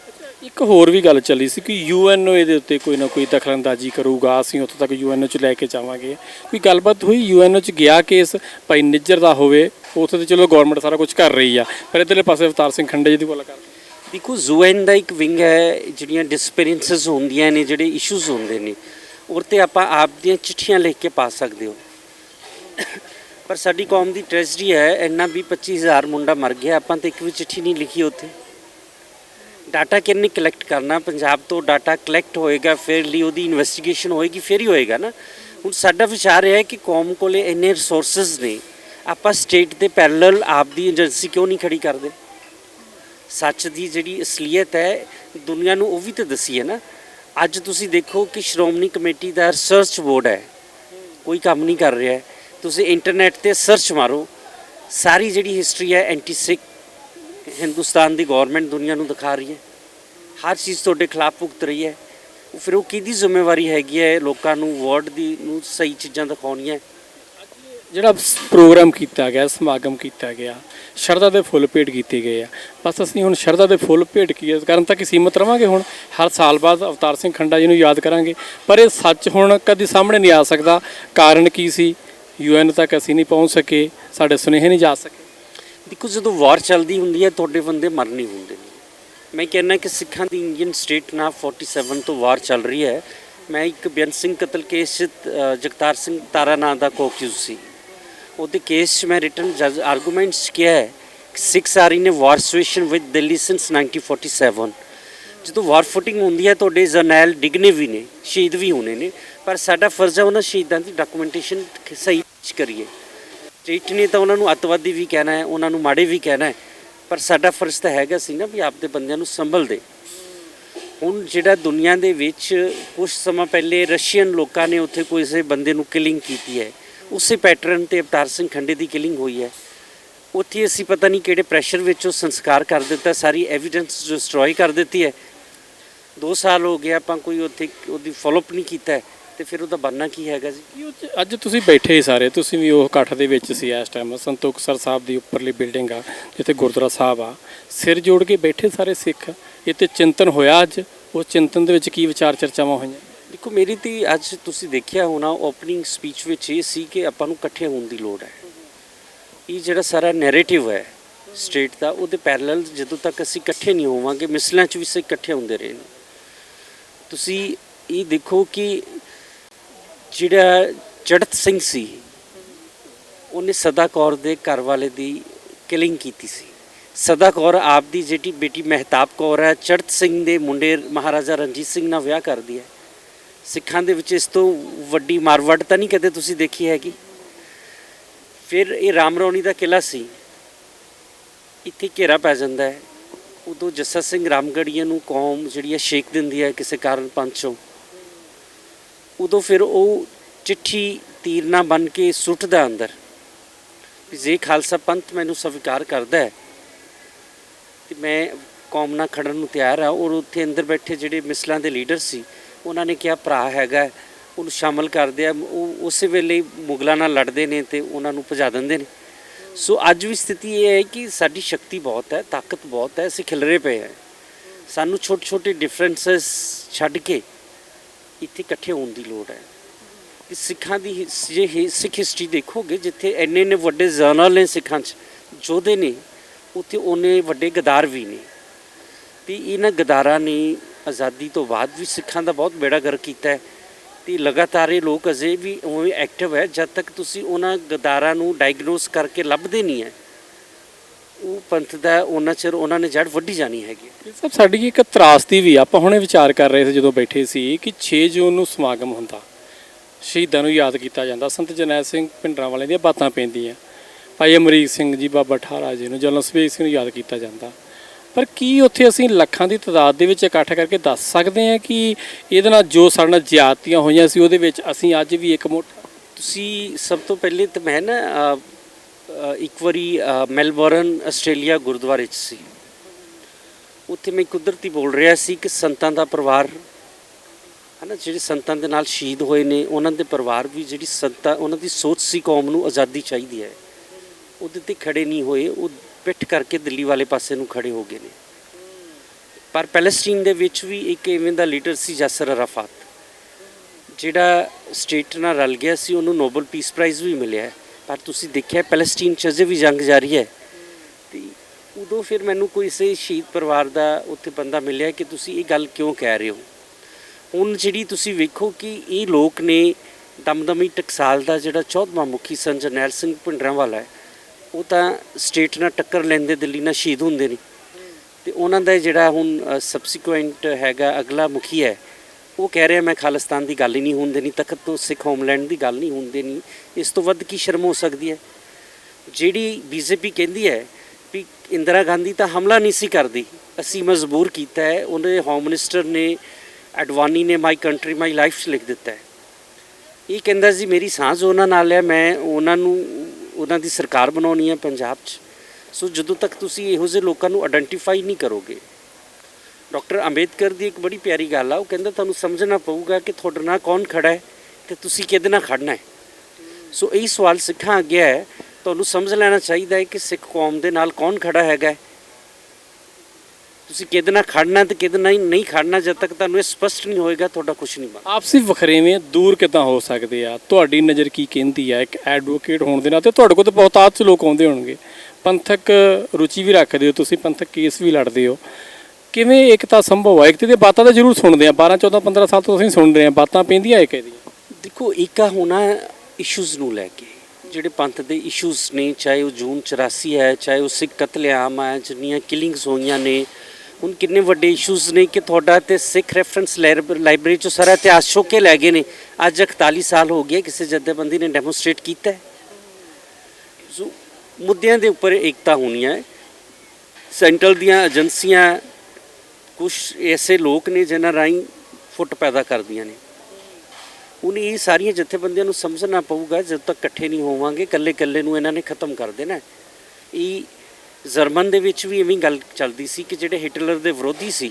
S1: ਇੱਕ ਹੋਰ ਵੀ ਗੱਲ ਚੱਲੀ ਸੀ ਕਿ ਯੂਐਨਓ ਇਹਦੇ ਉੱਤੇ ਕੋਈ ਨਾ ਕੋਈ ਦਖਲਅੰਦਾਜ਼ੀ ਕਰੂਗਾ ਅਸੀਂ ਉੱਥੋਂ ਤੱਕ ਯੂਐਨਓ ਚ ਲੈ ਕੇ ਜਾਵਾਂਗੇ। ਕੋਈ ਗੱਲਬਾਤ ਹੋਈ ਯੂਐਨਓ ਚ ਗਿਆ ਕੇਸ ਭਾਈ ਨਿੱਜਰ ਦਾ ਹੋਵੇ ਉੱਥੇ ਤੇ ਚਲੋ ਗਵਰਨਮੈਂਟ ਸਾਰਾ ਕੁਝ ਕਰ ਰਹੀ ਆ ਪਰ ਇਧਰਲੇ ਪਾਸੇ ਅਵਤਾਰ ਸਿੰਘ ਖੰਡੇ ਜੀ ਦੀ ਗੱਲ ਕਰ
S2: ਦੇਖੋ ਯੂਐਨ ਦਾ ਇੱਕ ਵਿੰਗ ਹੈ ਜਿਹੜੀਆਂ ਡਿਸਪੈਰੈਂਸਸ ਹੁੰਦੀਆਂ ਨੇ ਜਿਹੜੇ ਇਸ਼ੂਜ਼ ਹੁੰਦੇ ਨੇ ਔਰ ਤੇ ਆਪਾਂ ਆਪ ਦੀਆਂ ਚਿੱਠੀਆਂ ਲਿਖ ਕੇ ਪਾ ਸਕਦੇ ਹੋ। ਪਰ ਸਾਡੀ ਕੌਮ ਦੀ ਟ੍ਰੈਜਡੀ ਹੈ, ਇੰਨਾ ਵੀ 25000 ਮੁੰਡਾ ਮਰ ਗਿਆ, ਆਪਾਂ ਤੇ ਇੱਕ ਵੀ ਚਿੱਠੀ ਨਹੀਂ ਲਿਖੀ ਉੱਥੇ। ਡਾਟਾ ਕਿੰਨੇ ਕਲੈਕਟ ਕਰਨਾ, ਪੰਜਾਬ ਤੋਂ ਡਾਟਾ ਕਲੈਕਟ ਹੋਏਗਾ, ਫਿਰ ਲਈ ਉਹਦੀ ਇਨਵੈਸਟੀਗੇਸ਼ਨ ਹੋਏਗੀ, ਫਿਰ ਹੀ ਹੋਏਗਾ ਨਾ। ਹੁਣ ਸਾਡਾ ਵਿਚਾਰ ਇਹ ਹੈ ਕਿ ਕੌਮ ਕੋਲੇ ਇੰਨੇ ਰਿਸੋਰਸਸ ਨੇ, ਆਪਾਂ ਸਟੇਟ ਦੇ ਪੈਰਲਲ ਆਪ ਦੀ ਏਜੰਸੀ ਕਿਉਂ ਨਹੀਂ ਖੜੀ ਕਰਦੇ? ਸੱਚ ਦੀ ਜਿਹੜੀ ਅਸਲੀਅਤ ਹੈ, ਦੁਨੀਆ ਨੂੰ ਉਹ ਵੀ ਤਾਂ ਦਸੀ ਹੈ ਨਾ। ਅੱਜ ਤੁਸੀਂ ਦੇਖੋ ਕਿ ਸ਼੍ਰੋਮਣੀ ਕਮੇਟੀ ਦਾ ਰਿਸਰਚ ਬੋਰਡ ਹੈ, ਕੋਈ ਕੰਮ ਨਹੀਂ ਕਰ ਰਿਹਾ। ਹੈ। ਤੁਸੀਂ ਇੰਟਰਨੈਟ ਤੇ ਸਰਚ ਮਾਰੋ, ਸਾਰੀ ਜਿਹੜੀ ਹਿਸਟਰੀ ਹੈ ਐਂਟੀ ਸਿੱਖ ਹਿੰਦੁਸਤਾਨ ਦੀ ਗਵਰਨਮੈਂਟ ਦੁਨੀਆ ਨੂੰ ਦਿਖਾ ਰਹੀ ਹੈ। ਹਰ ਚੀਜ਼ ਤੁਹਾਡੇ ਖਿਲਾਫ ਭੁਗਤ ਰਹੀ ਹੈ। ਫਿਰ ਉਹ ਕਿਹਦੀ ਜ਼ਿੰਮੇਵਾਰੀ ਹੈਗੀ ਹੈ? ਲੋਕਾਂ ਨੂੰ ਵਰਡ ਦੀ ਨੂੰ ਸਹੀ ਚੀਜ਼ਾਂ ਦਿਖਾਉਣੀਆਂ।
S1: ਜਿਹੜਾ ਪ੍ਰੋਗਰਾਮ ਕੀਤਾ ਗਿਆ, ਸਮਾਗਮ ਕੀਤਾ ਗਿਆ, ਸ਼ਰਧਾ ਦੇ ਫੁੱਲ ਭੇਟ ਕੀਤੇ ਗਏ ਆ। ਬਸ ਅਸੀਂ ਹੁਣ ਸ਼ਰਧਾ ਦੇ ਫੁੱਲ ਭੇਟ ਕੀ ਕਰਨ ਤੱਕ ਹੀ ਸੀਮਤ ਰਵਾਂਗੇ ਹੁਣ। ਹਰ ਸਾਲ ਬਾਅਦ ਅਵਤਾਰ ਸਿੰਘ ਖੰਡਾ ਜੀ ਨੂੰ ਯਾਦ ਕਰਾਂਗੇ। ਪਰ ਇਹ ਸੱਚ ਹੁਣ ਕਦੀ ਸਾਹਮਣੇ ਨਹੀਂ ਆ ਸਕਦਾ। ਕਾਰਨ ਕੀ ਸੀ? ਯੂਐਨ ਤੱਕ ਅਸੀਂ ਨਹੀਂ ਪਹੁੰਚ ਸਕੇ, ਸਾਡੇ ਸੁਨੇਹੇ ਨਹੀਂ ਜਾ ਸਕੇ।
S2: ਦੇਖੋ, ਜਦੋਂ ਵਾਰ ਚੱਲਦੀ ਹੁੰਦੀ ਹੈ, ਤੁਹਾਡੇ ਬੰਦੇ ਮਰ ਨਹੀਂ ਹੁੰਦੇ। ਨੇ ਮੈਂ ਕਹਿੰਦਾ ਕਿ ਸਿੱਖਾਂ ਦੀ ਇੰਡੀਅਨ ਸਟੇਟ ਨਾਲ 47 ਤੋਂ ਵਾਰ ਚੱਲ ਰਹੀ ਹੈ। ਮੈਂ ਇੱਕ ਬੇਅੰਤ ਸਿੰਘ ਕਤਲ ਕੇਸ 'ਚ ਜਗਤਾਰ ਸਿੰਘ ਤਾਰਾ ਨਾਂ ਦਾ ਕੋਕਿਊਜ਼ ਸੀ। ਉਹਦੇ ਕੇਸ 'ਚ ਮੈਂ ਰਿਟਨ ਜਜ ਆਰਗੂਮੈਂਟਸ ਕਿਹਾ ਹੈ ਕਿ Sikhs are in a war situation with Delhi since 1947 ਜਦੋਂ ਵਾਰ ਫੁਟਿੰਗ ਹੁੰਦੀ ਹੈ, ਤੁਹਾਡੇ ਜਰਨੈਲ ਡਿਗਨੇ ਵੀ ਨੇ, ਸ਼ਹੀਦ ਵੀ ਹੋਣੇ ਨੇ, ਪਰ ਸਾਡਾ ਫਰਜ਼ ਹੈ ਉਹਨਾਂ ਸ਼ਹੀਦਾਂ ਦੀ ਡਾਕੂਮੈਂਟੇਸ਼ਨ ਸਹੀ ਕਰੀਏ। ਸਟੇਟ ਨੇ ਤਾਂ ਉਹਨਾਂ ਨੂੰ ਅੱਤਵਾਦੀ ਵੀ ਕਹਿਣਾ ਹੈ, ਉਹਨਾਂ ਨੂੰ ਮਾੜੇ ਵੀ ਕਹਿਣਾ ਹੈ, ਪਰ ਸਾਡਾ ਫਰਜ਼ ਤਾਂ ਹੈਗਾ ਸੀ ਨਾ ਵੀ ਆਪਦੇ ਬੰਦਿਆਂ ਨੂੰ ਸੰਭਲ ਦੇ। ਹੁਣ ਜਿਹੜਾ ਦੁਨੀਆ ਦੇ ਵਿੱਚ ਕੁਝ ਸਮਾਂ ਪਹਿਲੇ ਰਸ਼ੀਅਨ ਲੋਕਾਂ ਨੇ ਉੱਥੇ ਕਿਸੇ ਬੰਦੇ ਨੂੰ ਕਿਲਿੰਗ ਕੀਤੀ ਹੈ, ਉਸੇ ਪੈਟਰਨ ਤੇ ਅਵਤਾਰ ਸਿੰਘ ਖੰਡੇ ਦੀ ਕਿਲਿੰਗ ਹੋਈ ਹੈ। ਉੱਥੇ ਅਸੀਂ ਪਤਾ ਨਹੀਂ ਕਿਹੜੇ ਪ੍ਰੈਸ਼ਰ ਵਿੱਚ ਉਹ ਸੰਸਕਾਰ ਕਰ ਦਿੱਤਾ, ਸਾਰੀ ਐਵੀਡੈਂਸ ਡਿਸਟਰੋਏ ਕਰ ਦਿੱਤੀ ਹੈ। 2 ਸਾਲ ਹੋ ਗਏ ਆਪਾਂ ਕੋਈ ਉੱਥੇ ਉਹਦੀ ਫਾਲੋਅਪ ਨਹੀਂ ਕੀਤਾ ਹੈ, ਤੇ ਫਿਰ ਉਹਦਾ ਬਣਨਾ ਕੀ ਹੈਗਾ ਜੀ?
S1: ਕੀ ਉਹ 'ਚ- ਅੱਜ ਤੁਸੀਂ ਬੈਠੇ ਸਾਰੇ ਤੁਸੀਂ ਵੀ ਉਹ ਇਕੱਠ ਦੇ ਵਿੱਚ ਸੀ ਇਸ ਟਾਈਮ ਸੰਤੋਖਸਰ ਸਾਹਿਬ ਦੀ ਉੱਪਰਲੀ ਬਿਲਡਿੰਗ ਆ ਜਿੱਥੇ ਗੁਰਦੁਆਰਾ ਸਾਹਿਬ ਆ। ਸਿਰ ਜੋੜ ਕੇ ਬੈਠੇ ਸਾਰੇ ਸਿੱਖ ਤੇ ਚਿੰਤਨ ਹੋਇਆ ਅੱਜ ਉਸ ਚਿੰਤਨ ਦੇ ਵਿੱਚ ਕੀ ਵਿਚਾਰ ਚਰਚਾਵਾਂ ਹੋਈਆਂ?
S2: ਦੇਖੋ ਮੇਰੀ ਤੇ ਅੱਜ ਤੁਸੀਂ ਦੇਖਿਆ ਹੋਣਾ ਓਪਨਿੰਗ ਸਪੀਚ ਵਿੱਚ ਇਹ ਸੀ ਕਿ ਆਪਾਂ ਨੂੰ ਇਕੱਠੇ ਹੋਣ ਦੀ ਲੋੜ ਹੈ। ਇਹ ਜਿਹੜਾ ਸਾਰਾ ਨੈਰੇਟਿਵ ਹੈ ਸਟੇਟ ਦਾ ਉਹਦੇ ਪੈਰਲਲ ਜਦੋਂ ਤੱਕ ਅਸੀਂ ਇਕੱਠੇ ਨਹੀਂ ਹੋਵਾਂਗੇ ਮਿਸਲਾਂ 'ਚ ਵੀ ਸੇ ਇਕੱਠੇ ਹੁੰਦੇ ਰਹੇ ਨੇ। ਤੁਸੀਂ ਇਹ ਦੇਖੋ ਕਿ ਜਿਹੜਾ ਚੜਤ ਸਿੰਘ ਸੀ, ਉਹਨੇ ਸਦਾ ਕੌਰ ਦੇ ਘਰ ਵਾਲੇ ਦੀ ਕਿਲਿੰਗ ਕੀਤੀ ਸੀ। ਸਦਾ ਕੌਰ ਆਪ ਦੀ ਜਿਹੜੀ ਬੇਟੀ ਮਹਿਤਾਬ ਕੌਰ ਹੈ, ਚੜਤ ਸਿੰਘ ਦੇ ਮੁੰਡੇ ਮਹਾਰਾਜਾ ਰਣਜੀਤ ਸਿੰਘ ਨਾਲ ਵਿਆਹ ਕਰਦੀ ਹੈ। ਸਿੱਖਾਂ ਦੇ ਵਿੱਚ ਇਸ ਤੋਂ ਵੱਡੀ ਮਾਰਵੜ ਤਾਂ ਨਹੀਂ ਕਦੇ ਤੁਸੀਂ ਦੇਖੀ ਹੈਗੀ? ਫਿਰ ਇਹ ਰਾਮ ਰੌਣੀ ਦਾ ਕਿਲਾ ਸੀ। ਇੱਥੇ ਘੇਰਾ ਪੈ ਜਾਂਦਾ ਹੈ। ਉਦੋਂ ਜੱਸਾ ਸਿੰਘ ਰਾਮਗੜੀਆ ਨੂੰ ਕੌਮ ਜਿਹੜੀ ਹੈ ਛੇਕ ਦਿੰਦੀ ਹੈ ਕਿਸੇ ਕਾਰਨ ਪੰਚੋਂ ਉਦੋਂ ਫਿਰ ਉਹ ਚਿੱਠੀ ਤੀਰ ਨਾਲ ਬਨ ਕੇ ਸੁੱਟਦਾ ਅੰਦਰ ਜੇ ਖਾਲਸਾ ਪੰਥ ਮੈਨੂੰ ਸਵੀਕਾਰ ਕਰਦਾ ਹੈ ਤੇ ਮੈਂ ਕੌਮ ਨਾਲ ਖੜਨ ਨੂੰ ਤਿਆਰ ਆ। ਔਰ ਉੱਥੇ ਅੰਦਰ ਬੈਠੇ ਜਿਹੜੇ ਮਿਸਲਾਂ ਦੇ ਲੀਡਰ ਸੀ, ਉਹਨਾਂ ਨੇ ਕਿਹਾ, ਭਰਾ ਹੈਗਾ ਉਹਨੂੰ ਸ਼ਾਮਲ ਕਰਦੇ ਆ। ਉਹ ਉਸੇ ਵੇਲੇ ਮੁਗਲਾਂ ਨਾਲ ਲੜਦੇ ਨੇ ਤੇ ਉਹਨਾਂ ਨੂੰ ਭਜਾ ਦਿੰਦੇ ਨੇ। ਸੋ ਅੱਜ ਵੀ ਸਥਿਤੀ ਇਹ ਹੈ ਕਿ ਸਾਡੀ ਸ਼ਕਤੀ ਬਹੁਤ ਹੈ, ਤਾਕਤ ਬਹੁਤ ਹੈ, ਅਸੀਂ ਖਿਲਰੇ ਪਏ ਹਾਂ। ਸਾਨੂੰ ਛੋਟੇ ਛੋਟੇ ਡਿਫਰੈਂਸਸ ਛੱਡ ਕੇ ਇੱਥੇ ਇਕੱਠੇ ਹੋਣ ਦੀ ਲੋੜ ਹੈ। ਕਿ ਸਿੱਖਾਂ ਦੀ ਹਿਸ- ਜੇ ਸਿੱਖ ਹਿਸਟਰੀ ਦੇਖੋਗੇ, ਜਿੱਥੇ ਇੰਨੇ ਇੰਨੇ ਵੱਡੇ ਜਰਨਲ ਨੇ ਸਿੱਖਾਂ 'ਚ, ਯੋਧੇ ਨੇ, ਉੱਥੇ ਉਹਨੇ ਵੱਡੇ ਗਦਾਰ ਵੀ ਨੇ। ਤੇ ਇਹਨਾਂ ਗਦਾਰਾਂ ਨੇ ਆਜ਼ਾਦੀ ਤੋਂ ਬਾਅਦ ਵੀ ਸਿੱਖਾਂ ਦਾ ਬਹੁਤ ਬੇੜਾ ਗਰ ਕੀਤਾ ਹੈ। ਤੇ ਲਗਾਤਾਰ ਇਹ ਲੋਕ ਅਜੇ ਵੀ ਉਵੇਂ ਐਕਟਿਵ ਹੈ, ਜਦ ਤੱਕ ਤੁਸੀਂ ਉਹਨਾਂ ਗਦਾਰਾਂ ਨੂੰ ਡਾਇਗਨੋਸ ਕਰਕੇ ਲੱਭਦੇ ਨਹੀਂ ਹੈ, ਉਹ ਪੰਥ ਦਾ ਉਹਨਾਂ ਚਿਰ ਉਹਨਾਂ ਨੇ ਜੜ ਵੱਢੀ ਜਾਣੀ ਹੈਗੀ
S1: ਸਭ ਸਾਡੀ ਇੱਕ ਤਰਾਸਦੀ ਵੀ ਆ। ਆਪਾਂ ਹੁਣੇ ਵਿਚਾਰ ਕਰ ਰਹੇ ਸੀ ਜਦੋਂ ਬੈਠੇ ਸੀ ਕਿ 6 ਜੂਨ ਨੂੰ ਸਮਾਗਮ ਹੁੰਦਾ। ਸ਼ਹੀਦਾਂ ਨੂੰ ਯਾਦ ਕੀਤਾ ਜਾਂਦਾ। ਸੰਤ ਜਰਨੈਲ ਸਿੰਘ ਭਿੰਡਰਾਂ ਵਾਲਿਆਂ ਦੀਆਂ ਬਾਤਾਂ ਪੈਂਦੀਆਂ। ਭਾਈ ਅਮਰੀਕ ਸਿੰਘ ਜੀ, ਬਾਬਾ ਠਾਰਾ ਜੀ ਨੂੰ, ਜਨਰਲ ਸਵੇਗ ਸਿੰਘ ਨੂੰ ਯਾਦ ਕੀਤਾ ਜਾਂਦਾ। ਪਰ ਕੀ ਉੱਥੇ ਅਸੀਂ ਲੱਖਾਂ ਦੀ ਤਾਦਾਦ ਦੇ ਵਿੱਚ ਇਕੱਠ ਕਰਕੇ ਦੱਸ ਸਕਦੇ ਹਾਂ ਕਿ ਇਹਦੇ ਨਾਲ ਜੋ ਸਾਡੇ ਨਾਲ ਜ਼ਿਆਦਤੀਆਂ ਹੋਈਆਂ ਸੀ ਉਹਦੇ ਵਿੱਚ ਅਸੀਂ ਅੱਜ ਵੀ ਇੱਕ ਮੋਟਾ
S2: ਤੁਸੀਂ ਸਭ ਤੋਂ ਪਹਿਲੇ ਤਾਂ ਮੈਂ ਨਾ ਇੱਕ ਵਾਰੀ ਅ, ਮੈਲਬੌਰਨ ਆਸਟ੍ਰੇਲੀਆ ਗੁਰਦੁਆਰੇ 'ਚ ਸੀ। ਉੱਥੇ ਮੈਂ ਕੁਦਰਤੀ ਬੋਲ ਰਿਹਾ ਸੀ ਕਿ ਸੰਤਾਂ ਦਾ ਪਰਿਵਾਰ ਹਨਾ ਜਿਹੜੇ ਸੰਤਾਂ ਦੇ ਨਾਲ ਸ਼ਹੀਦ ਹੋਏ ਨੇ ਉਹਨਾਂ ਦੇ ਪਰਿਵਾਰ ਵੀ ਜਿਹੜੀ ਸੰਤਾਂ ਉਹਨਾਂ ਦੀ ਸੋਚ ਸੀ ਕੌਮ ਨੂੰ ਆਜ਼ਾਦੀ ਚਾਹੀਦੀ ਹੈ। ਉਹਦੇ ਤੇ ਖੜੇ ਨਹੀਂ ਹੋਏ ਉਹ ਪਿੱਠ ਕਰਕੇ ਦਿੱਲੀ ਵਾਲੇ ਪਾਸੇ ਨੂੰ ਖੜੇ ਹੋ ਗਏ ਨੇ। ਪਰ ਪੈਲਸਟੀਨ ਦੇ ਵਿੱਚ ਵੀ ਇੱਕ ਇਵੇਂ ਦਾ ਲੀਡਰ ਸੀ ਯਾਸਰ ਅਰਾਫਾਤ। ਜਿਹੜਾ ਸਟੇਟ ਨਾਲ ਰਲ ਗਿਆ ਸੀ, ਉਹਨੂੰ ਨੋਬਲ ਪੀਸ ਪ੍ਰਾਈਜ਼ ਵੀ ਮਿਲਿਆ ਪਰ ਤੁਸੀਂ ਦੇਖਿਆ ਪੈਲਸਟੀਨ 'ਚ ਅਜੇ ਵੀ ਜੰਗ ਜਾਰੀ ਹੈ। ਤੇ ਉਦੋਂ ਫਿਰ ਮੈਨੂੰ ਕੋਈ ਸੇ ਸ਼ਹੀਦ ਪਰਿਵਾਰ ਦਾ ਉੱਥੇ ਬੰਦਾ ਮਿਲਿਆ ਕਿ ਤੁਸੀਂ ਇਹ ਗੱਲ ਕਿਉਂ ਕਹਿ ਰਹੇ ਹੋ? ਹੁਣ ਜਿਹੜੀ ਤੁਸੀਂ ਵੇਖੋ ਕਿ ਇਹ ਲੋਕ ਨੇ ਦਮਦਮੀ ਟਕਸਾਲ ਦਾ ਜਿਹੜਾ ਚੌਥਵਾ ਮੁਖੀ ਸਨ ਜਰਨੈਲ ਸਿੰਘ ਭਿੰਡਰਾਂਵਾਲਾ ਹੈ ਉਹ ਤਾਂ ਸਟੇਟ ਨਾਲ ਟੱਕਰ ਲੈਂਦੇ, ਦਿੱਲੀ ਨਾਲ ਸ਼ਹੀਦ ਹੁੰਦੇ ਨੇ। ਤੇ ਉਹਨਾਂ ਦਾ ਜਿਹੜਾ ਹੁਣ ਸਬਸੀਕੁਐਂਟ ਹੈਗਾ, ਅਗਲਾ ਮੁਖੀ ਹੈ, ਉਹ ਕਹਿ ਰਿਹਾ ਮੈਂ ਖਾਲਿਸਤਾਨ ਦੀ ਗੱਲ ਹੀ ਨਹੀਂ ਹੋਣ ਦੇਣੀ ਤਖਤ ਤੋਂ ਸਿੱਖ ਹੋਮਲੈਂਡ ਦੀ ਗੱਲ ਨਹੀਂ ਹੋਣ ਦੇਣੀ ਇਸ ਤੋਂ ਵੱਧ ਕੀ ਸ਼ਰਮ ਹੋ ਸਕਦੀ ਹੈ? ਜਿਹੜੀ ਬੀਜੇਪੀ ਕਹਿੰਦੀ ਹੈ ਵੀ ਇੰਦਰਾ ਗਾਂਧੀ ਤਾਂ ਹਮਲਾ ਨਹੀਂ ਸੀ ਕਰਦੀ, ਅਸੀਂ ਮਜਬੂਰ ਕੀਤਾ ਹੈ, ਉਹਨੇ ਹੋਮ ਮਿਨਿਸਟਰ ਨੇ ਅਡਵਾਨੀ ਨੇ ਮਾਈ ਕੰਟਰੀ ਮਾਈ ਲਾਈਫ 'ਚ ਲਿਖ ਦਿੱਤਾ ਹੈ। ਇਹ ਕਹਿੰਦਾ ਜੀ, ਮੇਰੀ ਸਾਂਝ ਉਹਨਾਂ ਨਾਲ ਹੈ, ਮੈਂ ਉਹਨਾਂ ਨੂੰ ਉਹਨਾਂ ਦੀ ਸਰਕਾਰ ਬਣਾਉਣੀ ਹੈ ਪੰਜਾਬ 'ਚ। ਸੋ ਜਦੋਂ ਤੱਕ ਤੁਸੀਂ ਇਹੋ ਜਿਹੇ ਲੋਕਾਂ ਨੂੰ ਆਇਡੈਂਟੀਫਾਈ ਨਹੀਂ ਕਰੋਗੇ, ਡਾਕਟਰ ਅੰਬੇਦਕਰ ਦੀ ਇੱਕ ਬੜੀ ਪਿਆਰੀ ਗੱਲ ਆ, ਉਹ ਕਹਿੰਦਾ ਤੁਹਾਨੂੰ ਸਮਝਣਾ ਪਊਗਾ ਕਿ ਤੁਹਾਡੇ ਨਾਲ ਕੌਣ ਖੜਾ ਹੈ ਤੇ ਤੁਸੀਂ ਕਿਹਦੇ ਨਾਲ ਖੜਨਾ ਹੈ। ਸੋ ਇਹ ਸਵਾਲ ਸਿੱਖਾਂ ਅੱਗੇ ਹੈ, ਤੁਹਾਨੂੰ ਸਮਝ ਲੈਣਾ ਚਾਹੀਦਾ ਹੈ ਕਿ ਸਿੱਖ ਕੌਮ ਦੇ ਨਾਲ ਕੌਣ ਖੜਾ ਹੈਗਾ ਤੁਸੀਂ ਕਿਹਦੇ ਨਾਲ ਖੜਨਾ ਤੇ ਕਿਹਦੇ ਨਾਲ ਨਹੀਂ ਖੜਨਾ ਜਦ ਤੱਕ ਤੁਹਾਨੂੰ ਇਹ ਸਪਸ਼ਟ ਨਹੀਂ ਹੋਏਗਾ ਤੁਹਾਡਾ ਕੁਝ ਨਹੀਂ ਬਣਦਾ।
S1: ਆਪਸੀ ਵਖਰੇਵੇਂ ਦੂਰ ਕਿੱਦਾਂ ਹੋ ਸਕਦੇ ਆ? ਤੁਹਾਡੀ ਨਜ਼ਰ ਕੀ ਕਹਿੰਦੀ ਆ? ਇੱਕ ਐਡਵੋਕੇਟ ਹੋਣ ਦੇ ਨਾਤੇ ਤੁਹਾਡੇ ਕੋਲ ਤਾਂ ਬਹੁਤਾਤ ਲੋਕ ਆਉਂਦੇ ਹੋਣਗੇ। ਪੰਥਕ ਰੁਚੀ ਵੀ ਰੱਖਦੇ ਹੋ ਤੁਸੀਂ ਪੰਥਕ ਕੇਸ ਵੀ ਲੜਦੇ ਹੋ। ਕਿਵੇਂ ਇੱਕ ਤਾਂ ਸੰਭਵ ਹੈ ਇੱਕ ਤੇ ਬਾਤਾਂ ਤਾਂ ਜ਼ਰੂਰ ਸੁਣਦੇ ਆ। 12 14 15 ਸਾਲ ਤੋਂ ਅਸੀਂ ਸੁਣ ਰਹੇ ਆ। ਬਾਤਾਂ ਪੈਂਦੀਆਂ ਇੱਕ ਇਹਦੀਆਂ।
S2: ਦੇਖੋ ਇੱਕ ਆ ਹੋਣਾ ਇਸ਼ੂਜ਼ ਨੂੰ ਲੈ ਕੇ। ਜਿਹੜੇ ਪੰਥ ਦੇ ਇਸ਼ੂਜ਼ ਨੇ ਚਾਹੇ ਉਹ ਜੂਨ 84 ਹੈ ਚਾਹੇ ਉਹ ਸਿੱਖ ਕਤਲੇਆਮ ਹੈ ਜਿੰਨੀਆਂ ਕਿਲਿੰਗਸ ਹੋਈਆਂ ਨੇ ਹੁਣ ਕਿੰਨੇ ਵੱਡੇ ਇਸ਼ੂਜ਼ ਨੇ ਕਿ ਤੁਹਾਡਾ ਤੇ ਸਿੱਖ ਰੈਫਰੈਂਸ ਲਾਇਬ੍ਰੇਰੀ ਚੋਂ ਸਾਰਾ ਇਤਿਹਾਸ ਚੁੱਕ ਕੇ ਲੈ ਗਏ ਨੇ। ਅੱਜ 41 ਸਾਲ ਹੋ ਗਏ ਕਿਸੇ ਜਥੇਬੰਦੀ ਨੇ ਡੈਮੋਨਸਟ੍ਰੇਟ ਕੀਤਾ ਹੈ। ਸੋ ਮੁੱਦਿਆਂ ਦੇ ਉੱਪਰ ਏਕਤਾ ਹੋਣੀ ਹੈ। ਸੈਂਟਰਲ ਦੀਆਂ ਏਜੰਸੀਆਂ ਕੁਝ ਐਸੇ ਲੋਕ ਨੇ ਜਿਨ੍ਹਾਂ ਰਾਹੀਂ ਫੁੱਟ ਪੈਦਾ ਕਰਦੀਆਂ ਨੇ। ਹੁਣ ਇਹ ਸਾਰੀਆਂ ਜਥੇਬੰਦੀਆਂ ਨੂੰ ਸਮਝਣਾ ਪਊਗਾ, ਜਦੋਂ ਤੱਕ ਇਕੱਠੇ ਨਹੀਂ ਹੋਵਾਂਗੇ ਇਕੱਲੇ ਇਕੱਲੇ ਨੂੰ ਇਹਨਾਂ ਨੇ ਖਤਮ ਕਰ ਦੇਣਾ ਇਹ ਜਰਮਨ ਦੇ ਵਿੱਚ ਵੀ ਇਵੇਂ ਗੱਲ ਚੱਲਦੀ ਸੀ ਕਿ ਜਿਹੜੇ ਹਿਟਲਰ ਦੇ ਵਿਰੋਧੀ ਸੀ,